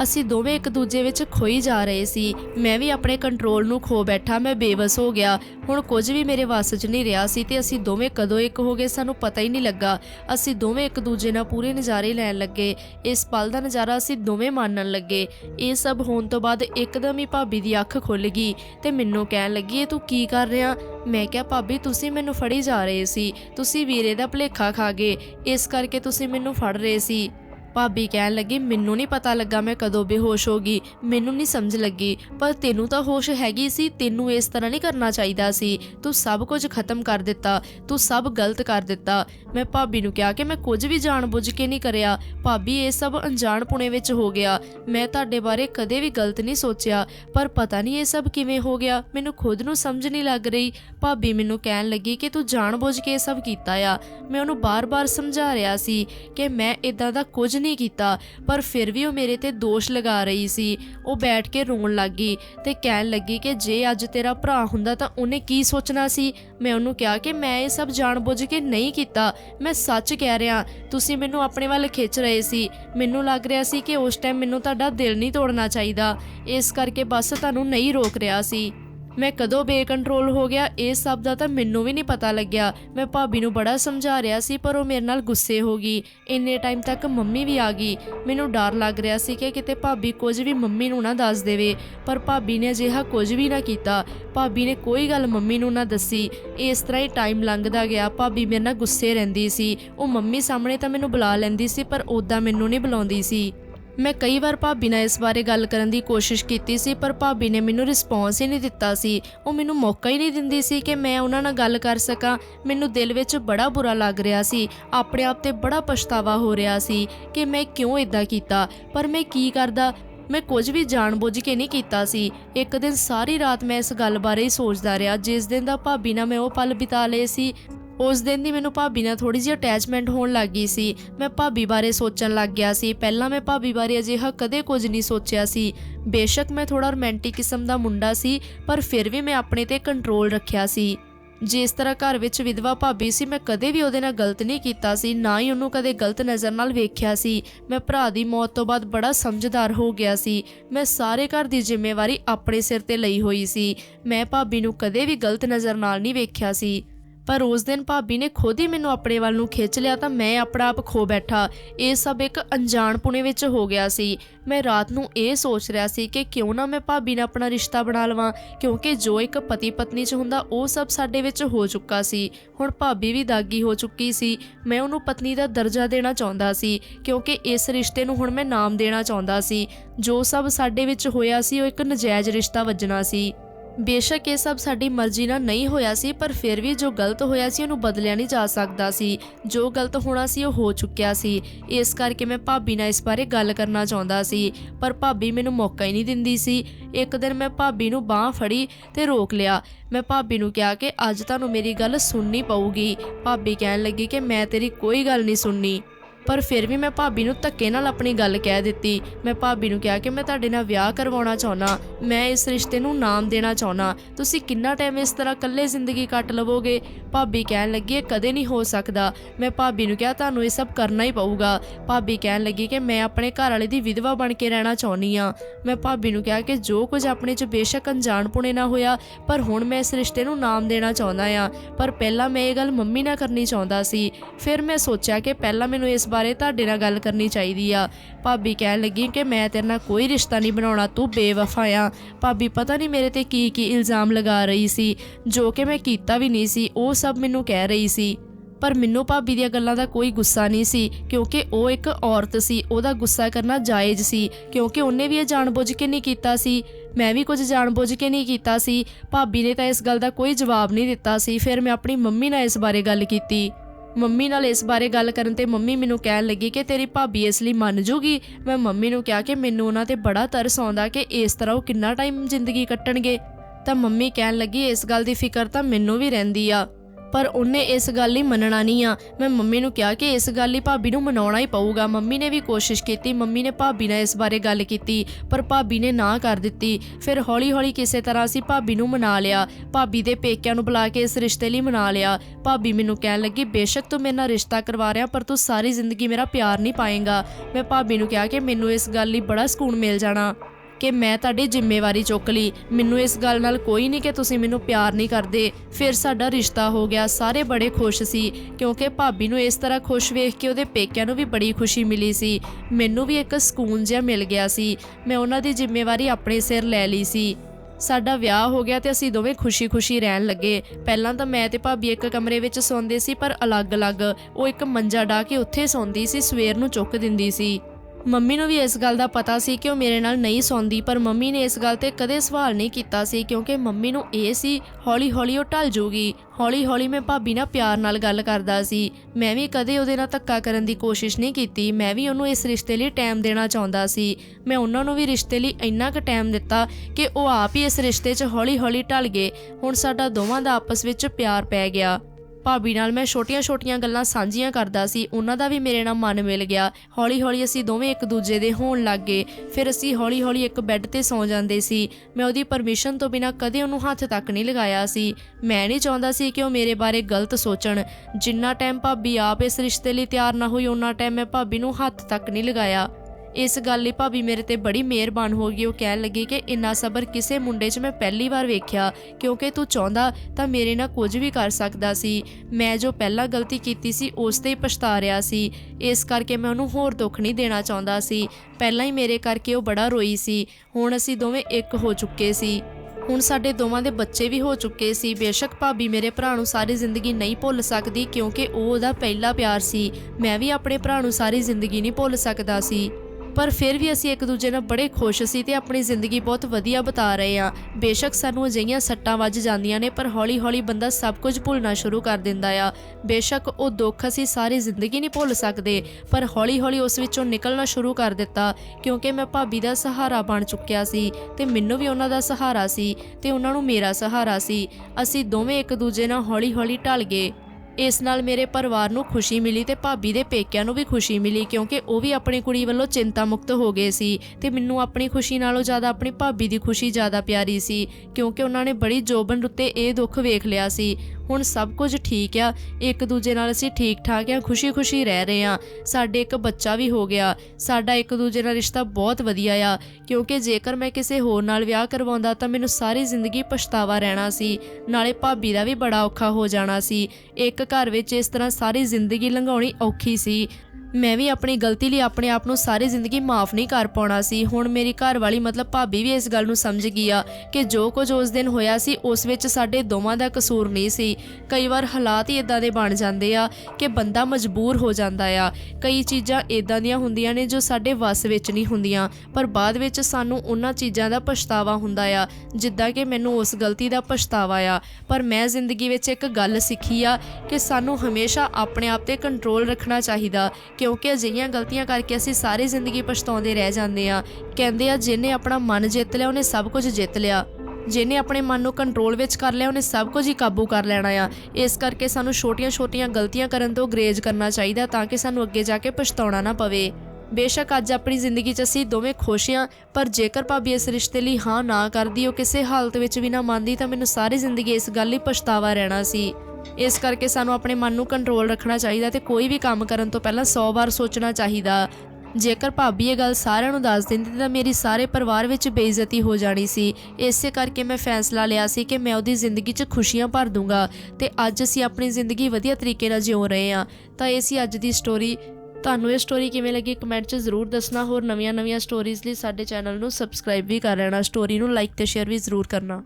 ਅਸੀਂ ਦੋਵੇਂ ਇੱਕ ਦੂਜੇ ਵਿੱਚ ਖੋਈ ਜਾ ਰਹੇ ਸੀ। ਮੈਂ ਵੀ ਆਪਣੇ ਕੰਟਰੋਲ ਨੂੰ ਖੋ ਬੈਠਾ, ਮੈਂ ਬੇਵਸ ਹੋ ਗਿਆ। ਹੁਣ ਕੁਝ ਵੀ ਮੇਰੇ ਵੱਸ 'ਚ ਨਹੀਂ ਰਿਹਾ ਸੀ ਤੇ ਅਸੀਂ ਦੋਵੇਂ ਕਦੋਂ ਇੱਕ ਹੋ ਗਏ ਸਾਨੂੰ ਪਤਾ ਹੀ ਨਹੀਂ ਲੱਗਾ। ਅਸੀਂ ਦੋਵੇਂ ਇੱਕ ਦੂਜੇ ਨਾਲ ਪੂਰੇ ਨਜ਼ਾਰੇ ਲੈਣ ਲੱਗੇ। ਇਸ ਪਲ ਦਾ ਨਜ਼ਾਰਾ ਅਸੀਂ ਦੋਵੇਂ ਮਾਣਨ ਲੱਗੇ। ਇਹ ਸਭ ਹੋਣ ਤੋਂ ਬਾਅਦ ਇੱਕਦਮ ਹੀ ਭਾਬੀ ਦੀ ਅੱਖ ਖੁੱਲ ਗਈ ਤੇ ਮੈਨੂੰ ਕਹਿਣ ਲੱਗੀ, ਇਹ ਤੂੰ ਕੀ ਕਰ ਰਿਹਾ? ਮੈਂ ਕਿਹਾ, ਭਾਬੀ, ਤੁਸੀਂ ਮੈਨੂੰ ਫੜੀ ਜਾ ਰਹੇ ਸੀ। ਤੁਸੀਂ ਵੀਰੇ ਦਾ ਭਲੇਖਾ ਖਾ ਗਏ। ਇਸ ਕਰਕੇ ਤੁਸੀਂ ਮੈਨੂੰ ਫੜ ਰਹੇ ਸੀ। ਭਾਬੀ ਕਹਿਣ ਲੱਗੀ, ਮੈਨੂੰ ਨਹੀਂ ਪਤਾ ਲੱਗਾ ਮੈਂ ਕਦੋਂ ਬੇਹੋਸ਼ ਹੋ ਗਈ। ਮੈਨੂੰ ਨਹੀਂ ਸਮਝ ਲੱਗੀ, ਪਰ ਤੈਨੂੰ ਤਾਂ ਹੋਸ਼ ਹੈਗੀ ਸੀ, ਤੈਨੂੰ ਇਸ ਤਰ੍ਹਾਂ ਨਹੀਂ ਕਰਨਾ ਚਾਹੀਦਾ ਸੀ। ਤੂੰ ਸਭ ਕੁਝ ਖਤਮ ਕਰ ਦਿੱਤਾ, ਤੂੰ ਸਭ ਗਲਤ ਕਰ ਦਿੱਤਾ। ਮੈਂ ਭਾਬੀ ਨੂੰ ਕਿਹਾ ਕਿ ਮੈਂ ਕੁਝ ਵੀ ਜਾਣਬੁੱਝ ਕੇ ਨਹੀਂ ਕਰਿਆ। ਭਾਬੀ, ਇਹ ਸਭ ਅਣਜਾਣ ਪੁਣੇ ਵਿੱਚ ਹੋ ਗਿਆ। ਮੈਂ ਤੁਹਾਡੇ ਬਾਰੇ ਕਦੇ ਵੀ ਗਲਤ ਨਹੀਂ ਸੋਚਿਆ, ਪਰ ਪਤਾ ਨਹੀਂ ਇਹ ਸਭ ਕਿਵੇਂ ਹੋ ਗਿਆ। ਮੈਨੂੰ ਖੁਦ ਨੂੰ ਸਮਝ ਨਹੀਂ ਲੱਗ ਰਹੀ। ਭਾਬੀ ਮੈਨੂੰ ਕਹਿਣ ਲੱਗੀ ਕਿ ਤੂੰ ਜਾਣਬੁੱਝ ਕੇ ਇਹ ਸਭ ਕੀਤਾ ਆ। ਮੈਂ ਉਹਨੂੰ ਬਾਰ-ਬਾਰ ਸਮਝਾ ਰਿਹਾ ਸੀ ਕਿ ਮੈਂ ਇਦਾਂ ਦਾ ਕੁਝ ਨਹੀਂ ਕੀਤਾ, ਪਰ ਫਿਰ ਵੀ ਉਹ ਮੇਰੇ ਤੇ ਦੋਸ਼ ਲਗਾ ਰਹੀ ਸੀ। ਉਹ ਬੈਠ ਕੇ ਰੋਣ ਲੱਗ ਗਈ ਤੇ ਕਹਿਣ ਲੱਗੀ ਕਿ ਜੇ ਅੱਜ ਤੇਰਾ ਭਰਾ ਹੁੰਦਾ ਤਾਂ ਉਹਨੇ ਕੀ ਸੋਚਣਾ ਸੀ? ਮੈਂ ਉਹਨੂੰ ਕਿਹਾ ਕਿ ਮੈਂ ਇਹ ਸਭ ਜਾਣਬੁੱਝ ਕੇ ਨਹੀਂ ਕੀਤਾ। ਮੈਂ ਸੱਚ ਕਹਿ ਰਿਹਾ, ਤੁਸੀਂ ਮੈਨੂੰ ਆਪਣੇ ਵੱਲ ਖਿੱਚ ਰਹੇ ਸੀ। ਮੈਨੂੰ ਲੱਗ ਰਿਹਾ ਸੀ ਕਿ ਉਸ ਟਾਈਮ ਮੈਨੂੰ ਤੁਹਾਡਾ ਦਿਲ ਨਹੀਂ ਤੋੜਨਾ ਚਾਹੀਦਾ। ਇਸ ਕਰਕੇ ਬਸ ਤੁਹਾਨੂੰ ਨਹੀਂ ਰੋਕ ਰਿਹਾ ਸੀ। ਮੈਂ ਕਦੋਂ ਬੇਕੰਟਰੋਲ ਹੋ ਗਿਆ, ਇਹ ਸਭ ਦਾ ਤਾਂ ਮੈਨੂੰ ਵੀ ਨਹੀਂ ਪਤਾ ਲੱਗਿਆ। ਮੈਂ ਭਾਬੀ ਨੂੰ ਬੜਾ ਸਮਝਾ ਰਿਹਾ ਸੀ, ਪਰ ਉਹ ਮੇਰੇ ਨਾਲ ਗੁੱਸੇ ਹੋ ਗਈ। ਇੰਨੇ ਟਾਈਮ ਤੱਕ ਮੰਮੀ ਵੀ ਆ ਗਈ। ਮੈਨੂੰ ਡਰ ਲੱਗ ਰਿਹਾ ਸੀ ਕਿ ਕਿਤੇ ਭਾਬੀ ਕੁਝ ਵੀ ਮੰਮੀ ਨੂੰ ਨਾ ਦੱਸ ਦੇਵੇ, ਪਰ ਭਾਬੀ ਨੇ ਅਜਿਹਾ ਕੁਝ ਵੀ ਨਾ ਕੀਤਾ। ਭਾਬੀ ਨੇ ਕੋਈ ਗੱਲ ਮੰਮੀ ਨੂੰ ਨਾ ਦੱਸੀ। ਇਸ ਤਰ੍ਹਾਂ ਹੀ ਟਾਈਮ ਲੰਘਦਾ ਗਿਆ। ਭਾਬੀ ਮੇਰੇ ਨਾਲ ਗੁੱਸੇ ਰਹਿੰਦੀ ਸੀ। ਉਹ ਮੰਮੀ ਸਾਹਮਣੇ ਤਾਂ ਮੈਨੂੰ ਬੁਲਾ ਲੈਂਦੀ ਸੀ, ਪਰ ਉਦਾਂ ਮੈਨੂੰ ਨਹੀਂ ਬੁਲਾਉਂਦੀ ਸੀ। ਮੈਂ ਕਈ ਵਾਰ ਭਾਬੀ ਨਾਲ ਇਸ ਬਾਰੇ ਗੱਲ ਕਰਨ ਦੀ ਕੋਸ਼ਿਸ਼ ਕੀਤੀ ਸੀ, ਪਰ ਭਾਬੀ ਨੇ ਮੈਨੂੰ ਰਿਸਪੌਂਸ ਹੀ ਨਹੀਂ ਦਿੱਤਾ ਸੀ। ਉਹ ਮੈਨੂੰ ਮੌਕਾ ਹੀ ਨਹੀਂ ਦਿੰਦੀ ਸੀ ਕਿ ਮੈਂ ਉਹਨਾਂ ਨਾਲ ਗੱਲ ਕਰ ਸਕਾਂ। ਮੈਨੂੰ ਦਿਲ ਵਿੱਚ ਬੜਾ ਬੁਰਾ ਲੱਗ ਰਿਹਾ ਸੀ। ਆਪਣੇ ਆਪ ਤੇ ਬੜਾ ਪਛਤਾਵਾ ਹੋ ਰਿਹਾ ਸੀ ਕਿ ਮੈਂ ਕਿਉਂ ਇਦਾਂ ਕੀਤਾ। ਪਰ ਮੈਂ ਕੀ ਕਰਦਾ? ਮੈਂ ਕੁਝ ਵੀ ਜਾਣਬੁੱਝ ਕੇ ਨਹੀਂ ਕੀਤਾ ਸੀ। ਇੱਕ ਦਿਨ ਸਾਰੀ ਰਾਤ ਮੈਂ ਇਸ ਗੱਲ ਬਾਰੇ ਹੀ ਸੋਚਦਾ ਰਿਹਾ, ਜਿਸ ਦਿਨ ਦਾ ਭਾਬੀ ਨਾਲ ਮੈਂ ਉਹ ਪਲ ਬਿਤਾ ਲਏ ਸੀ। ਉਸ ਦਿਨ ਦੀ ਮੈਨੂੰ ਭਾਬੀ ਨਾਲ ਥੋੜੀ ਜਿਹੀ ਅਟੈਚਮੈਂਟ ਹੋਣ ਲੱਗ ਗਈ ਸੀ। ਮੈਂ ਭਾਬੀ ਬਾਰੇ ਸੋਚਣ ਲੱਗ ਗਿਆ ਸੀ। ਪਹਿਲਾਂ ਮੈਂ ਭਾਬੀ ਬਾਰੇ ਅਜਿਹਾ ਕਦੇ ਕੁਝ ਨਹੀਂ ਸੋਚਿਆ ਸੀ। ਬੇਸ਼ੱਕ ਮੈਂ ਥੋੜਾ ਰੋਮਾਂਟਿਕ ਕਿਸਮ ਦਾ ਮੁੰਡਾ ਸੀ, ਪਰ ਫਿਰ ਵੀ ਮੈਂ ਆਪਣੇ ਤੇ ਕੰਟਰੋਲ ਰੱਖਿਆ ਸੀ। ਜਿਸ ਤਰ੍ਹਾਂ ਘਰ ਵਿੱਚ ਵਿਧਵਾ ਭਾਬੀ ਸੀ, ਮੈਂ ਕਦੇ ਵੀ ਉਹਦੇ ਨਾਲ ਗਲਤ ਨਹੀਂ ਕੀਤਾ ਸੀ, ਨਾ ਹੀ ਉਹਨੂੰ ਕਦੇ ਗਲਤ ਨਜ਼ਰ ਨਾਲ ਵੇਖਿਆ ਸੀ। ਮੈਂ ਭਰਾ ਦੀ ਮੌਤ ਤੋਂ ਬਾਅਦ ਬੜਾ ਸਮਝਦਾਰ ਹੋ ਗਿਆ ਸੀ। ਮੈਂ ਸਾਰੇ ਘਰ ਦੀ ਜ਼ਿੰਮੇਵਾਰੀ ਆਪਣੇ ਸਿਰ ਤੇ ਲਈ ਹੋਈ ਸੀ। ਮੈਂ ਭਾਬੀ ਨੂੰ ਕਦੇ ਵੀ ਗਲਤ ਨਜ਼ਰ ਨਾਲ ਨਹੀਂ ਵੇਖਿਆ ਸੀ। ਪਰ ਉਸ ਦਿਨ ਭਾਬੀ ਨੇ ਖੁਦ ਹੀ ਮੈਨੂੰ ਆਪਣੇ ਵੱਲ ਨੂੰ ਖਿੱਚ ਲਿਆ ਤਾਂ ਮੈਂ ਆਪਣਾ ਆਪ ਖੋ ਬੈਠਾ। ਇਹ ਸਭ ਇੱਕ ਅਣਜਾਣ ਪੁਣੇ ਵਿੱਚ ਹੋ ਗਿਆ ਸੀ। ਮੈਂ ਰਾਤ ਨੂੰ ਇਹ ਸੋਚ ਰਿਹਾ ਸੀ ਕਿ ਕਿਉਂ ਨਾ ਮੈਂ ਭਾਬੀ ਨਾਲ ਆਪਣਾ ਰਿਸ਼ਤਾ ਬਣਾ ਲਵਾਂ, ਕਿਉਂਕਿ ਜੋ ਇੱਕ ਪਤੀ ਪਤਨੀ 'ਚ ਹੁੰਦਾ, ਉਹ ਸਭ ਸਾਡੇ ਵਿੱਚ ਹੋ ਚੁੱਕਾ ਸੀ। ਹੁਣ ਭਾਬੀ ਵੀ ਦਾਗੀ ਹੋ ਚੁੱਕੀ ਸੀ। ਮੈਂ ਉਹਨੂੰ ਪਤਨੀ ਦਾ ਦਰਜਾ ਦੇਣਾ ਚਾਹੁੰਦਾ ਸੀ, ਕਿਉਂਕਿ ਇਸ ਰਿਸ਼ਤੇ ਨੂੰ ਹੁਣ ਮੈਂ ਨਾਮ ਦੇਣਾ ਚਾਹੁੰਦਾ ਸੀ। ਜੋ ਸਭ ਸਾਡੇ ਵਿੱਚ ਹੋਇਆ ਸੀ, ਉਹ ਇੱਕ ਨਜਾਇਜ਼ ਰਿਸ਼ਤਾ ਵੱਜਣਾ ਸੀ। ਬੇਸ਼ੱਕ ਇਹ ਸਭ ਸਾਡੀ ਮਰਜ਼ੀ ਨਾਲ ਨਹੀਂ ਹੋਇਆ ਸੀ, ਪਰ ਫਿਰ ਵੀ ਜੋ ਗਲਤ ਹੋਇਆ ਸੀ ਉਹਨੂੰ ਬਦਲਿਆ ਨਹੀਂ ਜਾ ਸਕਦਾ ਸੀ। ਜੋ ਗਲਤ ਹੋਣਾ ਸੀ ਉਹ ਹੋ ਚੁੱਕਿਆ ਸੀ। ਇਸ ਕਰਕੇ ਮੈਂ ਭਾਬੀ ਨਾਲ ਇਸ ਬਾਰੇ ਗੱਲ ਕਰਨਾ ਚਾਹੁੰਦਾ ਸੀ, ਪਰ ਭਾਬੀ ਮੈਨੂੰ ਮੌਕਾ ਹੀ ਨਹੀਂ ਦਿੰਦੀ ਸੀ। ਇੱਕ ਦਿਨ ਮੈਂ ਭਾਬੀ ਨੂੰ ਬਾਹ ਫੜੀ ਤੇ ਰੋਕ ਲਿਆ। ਮੈਂ ਭਾਬੀ ਨੂੰ ਕਿਹਾ ਕਿ ਅੱਜ ਤੁਹਾਨੂੰ ਮੇਰੀ ਗੱਲ ਸੁਣਨੀ ਪਊਗੀ। ਭਾਬੀ ਕਹਿਣ ਲੱਗੀ ਕਿ ਮੈਂ ਤੇਰੀ ਕੋਈ ਗੱਲ ਨਹੀਂ ਸੁਣਨੀ। ਪਰ ਫਿਰ ਵੀ ਮੈਂ ਭਾਬੀ ਨੂੰ ਧੱਕੇ ਨਾਲ ਆਪਣੀ ਗੱਲ ਕਹਿ ਦਿੱਤੀ। ਮੈਂ ਭਾਬੀ ਨੂੰ ਕਿਹਾ ਕਿ ਮੈਂ ਤੁਹਾਡੇ ਨਾਲ ਵਿਆਹ ਕਰਵਾਉਣਾ ਚਾਹੁੰਦਾ। ਮੈਂ ਇਸ ਰਿਸ਼ਤੇ ਨੂੰ ਨਾਮ ਦੇਣਾ ਚਾਹੁੰਦਾ। ਤੁਸੀਂ ਕਿੰਨਾ ਟਾਈਮ ਇਸ ਤਰ੍ਹਾਂ ਇਕੱਲੇ ਜ਼ਿੰਦਗੀ ਕੱਟ ਲਵੋਗੇ? ਭਾਬੀ ਕਹਿਣ ਲੱਗੀ, ਇਹ ਕਦੇ ਨਹੀਂ ਹੋ ਸਕਦਾ। ਮੈਂ ਭਾਬੀ ਨੂੰ ਕਿਹਾ, ਤੁਹਾਨੂੰ ਇਹ ਸਭ ਕਰਨਾ ਹੀ ਪਊਗਾ। ਭਾਬੀ ਕਹਿਣ ਲੱਗੀ ਕਿ ਮੈਂ ਆਪਣੇ ਘਰ ਵਾਲੇ ਦੀ ਵਿਧਵਾ ਬਣ ਕੇ ਰਹਿਣਾ ਚਾਹੁੰਦੀ ਆ ਮੈਂ ਭਾਬੀ ਨੂੰ ਕਿਹਾ ਕਿ ਜੋ ਕੁਝ ਆਪਣੇ 'ਚ ਬੇਸ਼ੱਕ ਅਣਜਾਣਪੁਣੇ ਨਾ ਹੋਇਆ, ਪਰ ਹੁਣ ਮੈਂ ਇਸ ਰਿਸ਼ਤੇ ਨੂੰ ਨਾਮ ਦੇਣਾ ਚਾਹੁੰਦਾ ਆ ਪਰ ਪਹਿਲਾਂ ਮੈਂ ਇਹ ਗੱਲ ਮੰਮੀ ਨਾਲ ਕਰਨੀ ਚਾਹੁੰਦਾ ਸੀ। ਫਿਰ ਮੈਂ ਸੋਚਿਆ ਕਿ ਪਹਿਲਾਂ ਮੈਨੂੰ ਇਸ ਬਾਰੇ ਤੁਹਾਡੇ ਨਾਲ ਗੱਲ ਕਰਨੀ ਚਾਹੀਦੀ ਆ। ਭਾਬੀ ਕਹਿਣ ਲੱਗੀ ਕਿ ਮੈਂ ਤੇਰੇ ਨਾਲ ਕੋਈ ਰਿਸ਼ਤਾ ਨਹੀਂ ਬਣਾਉਣਾ, ਤੂੰ ਬੇਵਫਾ ਆ। ਭਾਬੀ ਪਤਾ ਨਹੀਂ ਮੇਰੇ ਤੇ ਕੀ ਕੀ ਇਲਜ਼ਾਮ ਲਗਾ ਰਹੀ ਸੀ। ਜੋ ਕਿ ਮੈਂ ਕੀਤਾ ਵੀ ਨਹੀਂ ਸੀ, ਉਹ ਸਭ ਮੈਨੂੰ ਕਹਿ ਰਹੀ ਸੀ। ਪਰ ਮੈਨੂੰ ਭਾਬੀ ਦੀਆਂ ਗੱਲਾਂ ਦਾ ਕੋਈ ਗੁੱਸਾ ਨਹੀਂ ਸੀ, ਕਿਉਂਕਿ ਉਹ ਇੱਕ ਔਰਤ ਸੀ, ਉਹਦਾ ਗੁੱਸਾ ਕਰਨਾ ਜਾਇਜ਼ ਸੀ, ਕਿਉਂਕਿ ਉਹਨੇ ਵੀ ਇਹ ਜਾਣਬੁੱਝ ਕੇ ਨਹੀਂ ਕੀਤਾ ਸੀ। ਮੈਂ ਵੀ ਕੁਝ ਜਾਣਬੁੱਝ ਕੇ ਨਹੀਂ ਕੀਤਾ ਸੀ। ਭਾਬੀ ਨੇ ਤਾਂ ਇਸ ਗੱਲ ਦਾ ਕੋਈ ਜਵਾਬ ਨਹੀਂ ਦਿੱਤਾ ਸੀ। ਫਿਰ ਮੈਂ ਆਪਣੀ ਮੰਮੀ ਨਾਲ ਇਸ ਬਾਰੇ ਗੱਲ ਕੀਤੀ। ਮੰਮੀ ਨਾਲ ਇਸ ਬਾਰੇ ਗੱਲ ਕਰਨ ਤੇ ਮੰਮੀ ਮੈਨੂੰ ਕਹਿਣ ਲੱਗੀ ਕਿ ਤੇਰੀ ਭਾਬੀ ਇਸ ਲਈ ਮੰਨ ਜੂਗੀ। ਮੈਂ ਮੰਮੀ ਨੂੰ ਕਿਹਾ ਕਿ ਮੈਨੂੰ ਉਹਨਾਂ ਤੇ ਬੜਾ ਤਰਸ ਆਉਂਦਾ ਕਿ ਇਸ ਤਰ੍ਹਾਂ ਉਹ ਕਿੰਨਾ ਟਾਈਮ ਜ਼ਿੰਦਗੀ ਕੱਟਣਗੇ। ਤਾਂ ਮੰਮੀ ਕਹਿਣ ਲੱਗੀ, ਇਸ ਗੱਲ ਦੀ ਫਿਕਰ ਤਾਂ ਮੈਨੂੰ ਵੀ ਰਹਿੰਦੀ ਆ। ਪਰ ਉਹਨੇ ਇਸ ਗੱਲ ਲਈ ਮੰਨਣਾ ਨਹੀਂ ਆ। ਮੈਂ ਮੰਮੀ ਨੂੰ ਕਿਹਾ ਕਿ ਇਸ ਗੱਲ ਲਈ ਭਾਬੀ ਨੂੰ ਮਨਾਉਣਾ ਹੀ ਪਊਗਾ। ਮੰਮੀ ਨੇ ਵੀ ਕੋਸ਼ਿਸ਼ ਕੀਤੀ। ਮੰਮੀ ਨੇ ਭਾਬੀ ਨਾਲ ਇਸ ਬਾਰੇ ਗੱਲ ਕੀਤੀ, ਪਰ ਭਾਬੀ ਨੇ ਨਾ ਕਰ ਦਿੱਤੀ। ਫਿਰ ਹੌਲੀ-ਹੌਲੀ ਕਿਸੇ ਤਰ੍ਹਾਂ ਅਸੀਂ ਭਾਬੀ ਨੂੰ ਮਨਾ ਲਿਆ। ਭਾਬੀ ਦੇ ਪੇਕਿਆਂ ਨੂੰ ਬੁਲਾ ਕੇ ਇਸ ਰਿਸ਼ਤੇ ਲਈ ਮਨਾ ਲਿਆ। ਭਾਬੀ ਮੈਨੂੰ ਕਹਿਣ ਲੱਗੀ, ਬੇਸ਼ੱਕ ਤੂੰ ਮੇਰੇ ਨਾਲ ਰਿਸ਼ਤਾ ਕਰਵਾ ਰਿਹਾ, ਪਰ ਤੂੰ ਸਾਰੀ ਜ਼ਿੰਦਗੀ ਮੇਰਾ ਪਿਆਰ ਨਹੀਂ ਪਾਏਗਾ। ਮੈਂ ਭਾਬੀ ਨੂੰ ਕਿਹਾ ਕਿ ਮੈਨੂੰ ਇਸ ਗੱਲ ਲਈ ਬੜਾ ਸਕੂਨ ਮਿਲ ਜਾਣਾ। ਕਿ ਮੈਂ ਤੁਹਾਡੀ ਜ਼ਿੰਮੇਵਾਰੀ ਚੁੱਕ ਲਈ। ਮੈਨੂੰ ਇਸ ਗੱਲ ਨਾਲ ਕੋਈ ਨਹੀਂ ਕਿ ਤੁਸੀਂ ਮੈਨੂੰ ਪਿਆਰ ਨਹੀਂ ਕਰਦੇ। ਫਿਰ ਸਾਡਾ ਰਿਸ਼ਤਾ ਹੋ ਗਿਆ। ਸਾਰੇ ਬੜੇ ਖੁਸ਼ ਸੀ, ਕਿਉਂਕਿ ਭਾਬੀ ਨੂੰ ਇਸ ਤਰ੍ਹਾਂ ਖੁਸ਼ ਵੇਖ ਕੇ ਉਹਦੇ ਪੇਕਿਆਂ ਨੂੰ ਵੀ ਬੜੀ ਖੁਸ਼ੀ ਮਿਲੀ ਸੀ। ਮੈਨੂੰ ਵੀ ਇੱਕ ਸਕੂਨ ਜਿਹਾ ਮਿਲ ਗਿਆ ਸੀ। ਮੈਂ ਉਹਨਾਂ ਦੀ ਜ਼ਿੰਮੇਵਾਰੀ ਆਪਣੇ ਸਿਰ ਲੈ ਲਈ ਸੀ। ਸਾਡਾ ਵਿਆਹ ਹੋ ਗਿਆ ਤੇ ਅਸੀਂ ਦੋਵੇਂ ਖੁਸ਼ੀ-ਖੁਸ਼ੀ ਰਹਿਣ ਲੱਗੇ। ਪਹਿਲਾਂ ਤਾਂ ਮੈਂ ਤੇ ਭਾਬੀ ਇੱਕ ਕਮਰੇ ਵਿੱਚ ਸੌਂਦੇ ਸੀ, ਪਰ ਅਲੱਗ-ਅਲੱਗ ਉਹ ਇੱਕ ਮੰਜਾ ਢਾ ਕੇ ਉੱਥੇ ਸੌਂਦੀ ਸੀ, ਸਵੇਰ ਨੂੰ ਚੁੱਕ ਦਿੰਦੀ ਸੀ। ਮੰਮੀ ਨੂੰ ਵੀ ਇਸ ਗੱਲ ਦਾ ਪਤਾ ਸੀ ਕਿ ਉਹ ਮੇਰੇ ਨਾਲ ਨਹੀਂ ਸੌਂਦੀ, ਪਰ ਮੰਮੀ ਨੇ ਇਸ ਗੱਲ ਤੇ ਕਦੇ ਸਵਾਲ ਨਹੀਂ ਕੀਤਾ ਸੀ ਕਿਉਂਕਿ ਮੰਮੀ ਨੂੰ ਇਹ ਸੀ, ਹੌਲੀ-ਹੌਲੀ ਉਹ ਢਲ ਜੂਗੀ। ਹੌਲੀ-ਹੌਲੀ ਮੈਂ ਭਾਬੀ ਨਾਲ ਪਿਆਰ ਨਾਲ ਗੱਲ ਕਰਦਾ ਸੀ। ਮੈਂ ਵੀ ਕਦੇ ਉਹਦੇ ਨਾਲ ਧੱਕਾ ਕਰਨ ਦੀ ਕੋਸ਼ਿਸ਼ ਨਹੀਂ ਕੀਤੀ। ਮੈਂ ਵੀ ਉਹਨੂੰ ਇਸ ਰਿਸ਼ਤੇ ਲਈ ਟਾਈਮ ਦੇਣਾ ਚਾਹੁੰਦਾ ਸੀ। ਮੈਂ ਉਹਨਾਂ ਨੂੰ ਵੀ ਰਿਸ਼ਤੇ ਲਈ ਇੰਨਾ ਕੁ ਟਾਈਮ ਦਿੱਤਾ ਕਿ ਉਹ ਆਪ ਹੀ ਇਸ ਰਿਸ਼ਤੇ 'ਚ ਹੌਲੀ-ਹੌਲੀ ਢਲ ਗਏ। ਹੁਣ ਸਾਡਾ ਦੋਵਾਂ ਦਾ ਆਪਸ ਵਿੱਚ ਪਿਆਰ ਪੈ ਗਿਆ। ਭਾਬੀ ਨਾਲ ਮੈਂ ਛੋਟੀਆਂ-ਛੋਟੀਆਂ ਗੱਲਾਂ ਸਾਂਝੀਆਂ ਕਰਦਾ ਸੀ, ਉਹਨਾਂ ਦਾ ਵੀ ਮੇਰੇ ਨਾਲ ਮਨ ਮਿਲ ਗਿਆ। ਹੌਲੀ-ਹੌਲੀ ਅਸੀਂ ਦੋਵੇਂ ਇੱਕ ਦੂਜੇ ਦੇ ਹੋਣ ਲੱਗ ਗਏ। ਫਿਰ ਅਸੀਂ ਹੌਲੀ-ਹੌਲੀ ਇੱਕ ਬੈੱਡ ਤੇ ਸੌਂ ਜਾਂਦੇ ਸੀ। ਮੈਂ ਉਹਦੀ ਪਰਮਿਸ਼ਨ ਤੋਂ ਬਿਨਾਂ ਕਦੇ ਉਹਨੂੰ ਹੱਥ ਤੱਕ ਨਹੀਂ ਲਗਾਇਆ ਸੀ। ਮੈਂ ਨਹੀਂ ਚਾਹੁੰਦਾ ਸੀ ਕਿ ਉਹ ਮੇਰੇ ਬਾਰੇ ਗਲਤ ਸੋਚਣ। ਜਿੰਨਾ ਟਾਈਮ ਭਾਬੀ ਆਪ ਇਸ ਰਿਸ਼ਤੇ ਲਈ ਤਿਆਰ ਨਾ ਹੋਈ ਉਹਨਾਂ ਟਾਈਮ ਮੈਂ ਭਾਬੀ ਨੂੰ ਹੱਥ ਤੱਕ ਨਹੀਂ ਲਗਾਇਆ। ਇਸ ਗੱਲ ਲਈ ਭਾਬੀ ਮੇਰੇ ਤੇ ਬੜੀ ਮਿਹਰਬਾਨ ਹੋ ਗਈ। ਉਹ ਕਹਿਣ ਲੱਗੀ ਕਿ ਇੰਨਾ ਸਬਰ ਕਿਸੇ ਮੁੰਡੇ 'ਚ ਮੈਂ ਪਹਿਲੀ ਵਾਰ ਵੇਖਿਆ। ਕਿਉਂਕਿ ਤੂੰ ਚਾਹੁੰਦਾ ਤਾਂ ਮੇਰੇ ਨਾਲ ਕੁਝ ਵੀ ਕਰ ਸਕਦਾ ਸੀ। ਮੈਂ ਜੋ ਪਹਿਲਾਂ ਗਲਤੀ ਕੀਤੀ ਸੀ, ਉਸ ਤੇ ਹੀ ਪਛਤਾ ਰਿਹਾ ਸੀ। ਇਸ ਕਰਕੇ ਮੈਂ ਉਹਨੂੰ ਹੋਰ ਦੁੱਖ ਨਹੀਂ ਦੇਣਾ ਚਾਹੁੰਦਾ ਸੀ। ਪਹਿਲਾਂ ਹੀ ਮੇਰੇ ਕਰਕੇ ਉਹ ਬੜਾ ਰੋਈ ਸੀ। ਹੁਣ ਅਸੀਂ ਦੋਵੇਂ ਇੱਕ ਹੋ ਚੁੱਕੇ ਸੀ। ਹੁਣ ਸਾਡੇ ਦੋਵਾਂ ਦੇ ਬੱਚੇ ਵੀ ਹੋ ਚੁੱਕੇ ਸੀ। ਬੇਸ਼ੱਕ ਭਾਬੀ ਮੇਰੇ ਭਰਾ ਨੂੰ ਸਾਰੀ ਜ਼ਿੰਦਗੀ ਨਹੀਂ ਭੁੱਲ ਸਕਦੀ, ਕਿਉਂਕਿ ਉਹ ਉਹਦਾ ਪਹਿਲਾ ਪਿਆਰ ਸੀ। ਮੈਂ ਵੀ ਆਪਣੇ ਭਰਾ ਨੂੰ ਸਾਰੀ ਜ਼ਿੰਦਗੀ ਨਹੀਂ ਭੁੱਲ ਸਕਦਾ ਸੀ। ਪਰ ਫਿਰ ਵੀ ਅਸੀਂ ਇੱਕ ਦੂਜੇ ਨਾਲ ਬੜੇ ਖੁਸ਼ ਸੀ ਤੇ ਆਪਣੀ ਜ਼ਿੰਦਗੀ ਬਹੁਤ ਵਧੀਆ ਬਿਤਾ ਰਹੇ ਹਾਂ। ਬੇਸ਼ੱਕ ਸਾਨੂੰ ਅਜਿਹੀਆਂ ਸੱਟਾਂ ਵੱਜ ਜਾਂਦੀਆਂ ਨੇ, ਪਰ ਹੌਲੀ-ਹੌਲੀ ਬੰਦਾ ਸਭ ਕੁਝ ਭੁੱਲਣਾ ਸ਼ੁਰੂ ਕਰ ਦਿੰਦਾ ਆ। ਬੇਸ਼ੱਕ ਉਹ ਦੁੱਖ ਅਸੀਂ ਸਾਰੀ ਜ਼ਿੰਦਗੀ ਨਹੀਂ ਭੁੱਲ ਸਕਦੇ, ਪਰ ਹੌਲੀ-ਹੌਲੀ ਉਸ ਵਿੱਚੋਂ ਨਿਕਲਣਾ ਸ਼ੁਰੂ ਕਰ ਦਿੱਤਾ, ਕਿਉਂਕਿ ਮੈਂ ਭਾਬੀ ਦਾ ਸਹਾਰਾ ਬਣ ਚੁੱਕਿਆ ਸੀ ਤੇ ਮੈਨੂੰ ਵੀ ਉਹਨਾਂ ਦਾ ਸਹਾਰਾ ਸੀ ਤੇ ਉਹਨਾਂ ਨੂੰ ਮੇਰਾ ਸਹਾਰਾ ਸੀ। ਅਸੀਂ ਦੋਵੇਂ ਇੱਕ ਦੂਜੇ ਨਾਲ ਹੌਲੀ-ਹੌਲੀ ਢਲ ਗਏ। ਇਸ ਨਾਲ ਮੇਰੇ ਪਰਿਵਾਰ ਨੂੰ ਖੁਸ਼ੀ ਮਿਲੀ ਤੇ ਭਾਬੀ ਦੇ ਪੇਕਿਆਂ ਨੂੰ ਵੀ ਖੁਸ਼ੀ ਮਿਲੀ, ਕਿਉਂਕਿ ਉਹ ਵੀ ਆਪਣੀ ਕੁੜੀ ਵੱਲੋਂ ਚਿੰਤਾ ਮੁਕਤ ਹੋ ਗਏ ਸੀ ਤੇ ਮੈਨੂੰ ਆਪਣੀ ਖੁਸ਼ੀ ਨਾਲੋਂ ਜ਼ਿਆਦਾ ਆਪਣੀ ਭਾਬੀ ਦੀ ਖੁਸ਼ੀ ਜ਼ਿਆਦਾ ਪਿਆਰੀ ਸੀ, ਕਿਉਂਕਿ ਉਹਨਾਂ ਨੇ ਬੜੀ ਜੋਬਨ ਉੱਤੇ ਇਹ ਦੁੱਖ ਵੇਖ ਲਿਆ ਸੀ। ਹੁਣ ਸਭ ਕੁਝ ਠੀਕ ਆ। ਇੱਕ ਦੂਜੇ ਨਾਲ ਅਸੀਂ ਠੀਕ ਠਾਕ ਆ ਖੁਸ਼ੀ-ਖੁਸ਼ੀ ਰਹਿ ਰਹੇ ਆ। ਸਾਡੇ ਇੱਕ ਬੱਚਾ ਵੀ ਹੋ ਗਿਆ। ਸਾਡਾ ਇੱਕ ਦੂਜੇ ਨਾਲ ਰਿਸ਼ਤਾ ਬਹੁਤ ਵਧੀਆ ਆ। ਕਿਉਂਕਿ ਜੇਕਰ ਮੈਂ ਕਿਸੇ ਹੋਰ ਨਾਲ ਵਿਆਹ ਕਰਵਾਉਂਦਾ ਤਾਂ ਮੈਨੂੰ ਸਾਰੀ ਜ਼ਿੰਦਗੀ ਪਛਤਾਵਾ ਰਹਿਣਾ ਸੀ। ਨਾਲੇ ਭਾਬੀ ਦਾ ਵੀ ਬੜਾ ਔਖਾ ਹੋ ਜਾਣਾ ਸੀ। ਇੱਕ ਘਰ ਵਿੱਚ ਇਸ ਤਰ੍ਹਾਂ ਸਾਰੀ ਜ਼ਿੰਦਗੀ ਲੰਘਾਉਣੀ ਔਖੀ ਸੀ। ਮੈਂ ਵੀ ਆਪਣੀ ਗਲਤੀ ਲਈ ਆਪਣੇ ਆਪ ਨੂੰ ਸਾਰੀ ਜ਼ਿੰਦਗੀ ਮਾਫ ਨਹੀਂ ਕਰ ਪਾਉਣਾ ਸੀ। ਹੁਣ ਮੇਰੀ ਘਰ ਵਾਲੀ ਮਤਲਬ ਭਾਬੀ ਵੀ ਇਸ ਗੱਲ ਨੂੰ ਸਮਝ ਗਈ ਆ ਕਿ ਜੋ ਕੁਝ ਉਸ ਦਿਨ ਹੋਇਆ ਸੀ, ਉਸ ਵਿੱਚ ਸਾਡੇ ਦੋਵਾਂ ਦਾ ਕਸੂਰ ਨਹੀਂ ਸੀ। ਕਈ ਵਾਰ ਹਾਲਾਤ ਹੀ ਇਦਾਂ ਦੇ ਬਣ ਜਾਂਦੇ ਆ ਕਿ ਬੰਦਾ ਮਜਬੂਰ ਹੋ ਜਾਂਦਾ ਆ। ਕਈ ਚੀਜ਼ਾਂ ਇਦਾਂ ਦੀਆਂ ਹੁੰਦੀਆਂ ਨੇ ਜੋ ਸਾਡੇ ਵੱਸ ਵਿੱਚ ਨਹੀਂ ਹੁੰਦੀਆਂ, ਪਰ ਬਾਅਦ ਵਿੱਚ ਸਾਨੂੰ ਉਹਨਾਂ ਚੀਜ਼ਾਂ ਦਾ ਪਛਤਾਵਾ ਹੁੰਦਾ ਆ, ਜਿੱਦਾਂ ਕਿ ਮੈਨੂੰ ਉਸ ਗਲਤੀ ਦਾ ਪਛਤਾਵਾ ਆ। ਪਰ ਮੈਂ ਜ਼ਿੰਦਗੀ ਵਿੱਚ ਇੱਕ ਗੱਲ ਸਿੱਖੀ ਆ ਕਿ ਸਾਨੂੰ ਹਮੇਸ਼ਾ ਆਪਣੇ ਆਪ ਤੇ ਕੰਟਰੋਲ ਰੱਖਣਾ ਚਾਹੀਦਾ ਕਿ ਕਿਉਂਕਿ ਅਜਿਹੀਆਂ ਗਲਤੀਆਂ ਕਰਕੇ ਅਸੀਂ ਸਾਰੀ ਜ਼ਿੰਦਗੀ ਪਛਤਾਉਂਦੇ ਰਹਿ ਜਾਂਦੇ ਆ ਕਹਿੰਦੇ ਆ, ਜਿਹਨੇ ਆਪਣਾ ਮਨ ਜਿੱਤ ਲਿਆ, ਉਹਨੇ ਸਭ ਕੁਝ ਜਿੱਤ ਲਿਆ। ਜਿਹਨੇ ਆਪਣੇ ਮਨ ਨੂੰ ਕੰਟਰੋਲ ਵਿੱਚ ਕਰ ਲਿਆ, ਉਹਨੇ ਸਭ ਕੁਝ ਹੀ ਕਾਬੂ ਕਰ ਲੈਣਾ ਆ। ਇਸ ਕਰਕੇ ਸਾਨੂੰ ਛੋਟੀਆਂ-ਛੋਟੀਆਂ ਗਲਤੀਆਂ ਕਰਨ ਤੋਂ ਗਰੇਜ ਕਰਨਾ ਚਾਹੀਦਾ ਤਾਂ ਕਿ ਸਾਨੂੰ ਅੱਗੇ ਜਾ ਕੇ ਪਛਤਾਉਣਾ ਨਾ ਪਵੇ। ਬੇਸ਼ੱਕ ਅੱਜ ਆਪਣੀ ਜ਼ਿੰਦਗੀ 'ਚ ਅਸੀਂ ਦੋਵੇਂ ਖੁਸ਼ ਹਾਂ, ਪਰ ਜੇਕਰ ਭਾਬੀ ਇਸ ਰਿਸ਼ਤੇ ਲਈ ਹਾਂ ਨਾ ਕਰਦੀ, ਉਹ ਕਿਸੇ ਹਾਲਤ ਵਿੱਚ ਵੀ ਨਾ ਮੰਨਦੀ, ਤਾਂ ਮੈਨੂੰ ਸਾਰੀ ਜ਼ਿੰਦਗੀ ਇਸ ਗੱਲ ਲਈ ਪਛਤਾਵਾ ਰਹਿਣਾ ਸੀ। ਇਸ ਕਰਕੇ ਸਾਨੂੰ ਆਪਣੇ ਮਨ ਨੂੰ ਕੰਟਰੋਲ ਰੱਖਣਾ ਚਾਹੀਦਾ ਤੇ ਕੋਈ ਵੀ ਕੰਮ ਕਰਨ ਤੋਂ ਪਹਿਲਾਂ 100 ਵਾਰ ਸੋਚਣਾ ਚਾਹੀਦਾ। ਜੇਕਰ ਭਾਬੀ ਇਹ ਗੱਲ ਸਾਰਿਆਂ ਨੂੰ ਦੱਸ ਦਿੰਦੀ ਤਾਂ ਮੇਰੀ ਸਾਰੇ ਪਰਿਵਾਰ ਵਿੱਚ ਬੇਇੱਜ਼ਤੀ ਹੋ ਜਾਣੀ ਸੀ। ਇਸੇ ਕਰਕੇ ਮੈਂ ਫੈਸਲਾ ਲਿਆ ਸੀ ਕਿ ਮੈਂ ਉਹਦੀ ਜ਼ਿੰਦਗੀ 'ਚ ਖੁਸ਼ੀਆਂ ਭਰ ਦੂੰਗਾ ਤੇ ਅੱਜ ਅਸੀਂ ਆਪਣੀ ਜ਼ਿੰਦਗੀ ਵਧੀਆ ਤਰੀਕੇ ਨਾਲ ਜਿਉ ਰਹੇ ਹਾਂ। ਤਾਂ ਇਹ ਸੀ ਅੱਜ ਦੀ ਸਟੋਰੀ ਤੁਹਾਨੂੰ ਇਹ ਸਟੋਰੀ ਕਿਵੇਂ ਲੱਗੀ ਕਮੈਂਟ 'ਚ ਜ਼ਰੂਰ ਦੱਸਣਾ। ਹੋਰ ਨਵੀਆਂ-ਨਵੀਆਂ ਸਟੋਰੀਜ਼ ਲਈ ਸਾਡੇ ਚੈਨਲ ਨੂੰ ਸਬਸਕ੍ਰਾਈਬ ਵੀ ਕਰ ਲੈਣਾ। ਸਟੋਰੀ ਨੂੰ ਲਾਈਕ ਤੇ ਸ਼ੇਅਰ ਵੀ ਜ਼ਰੂਰ ਕਰਨਾ।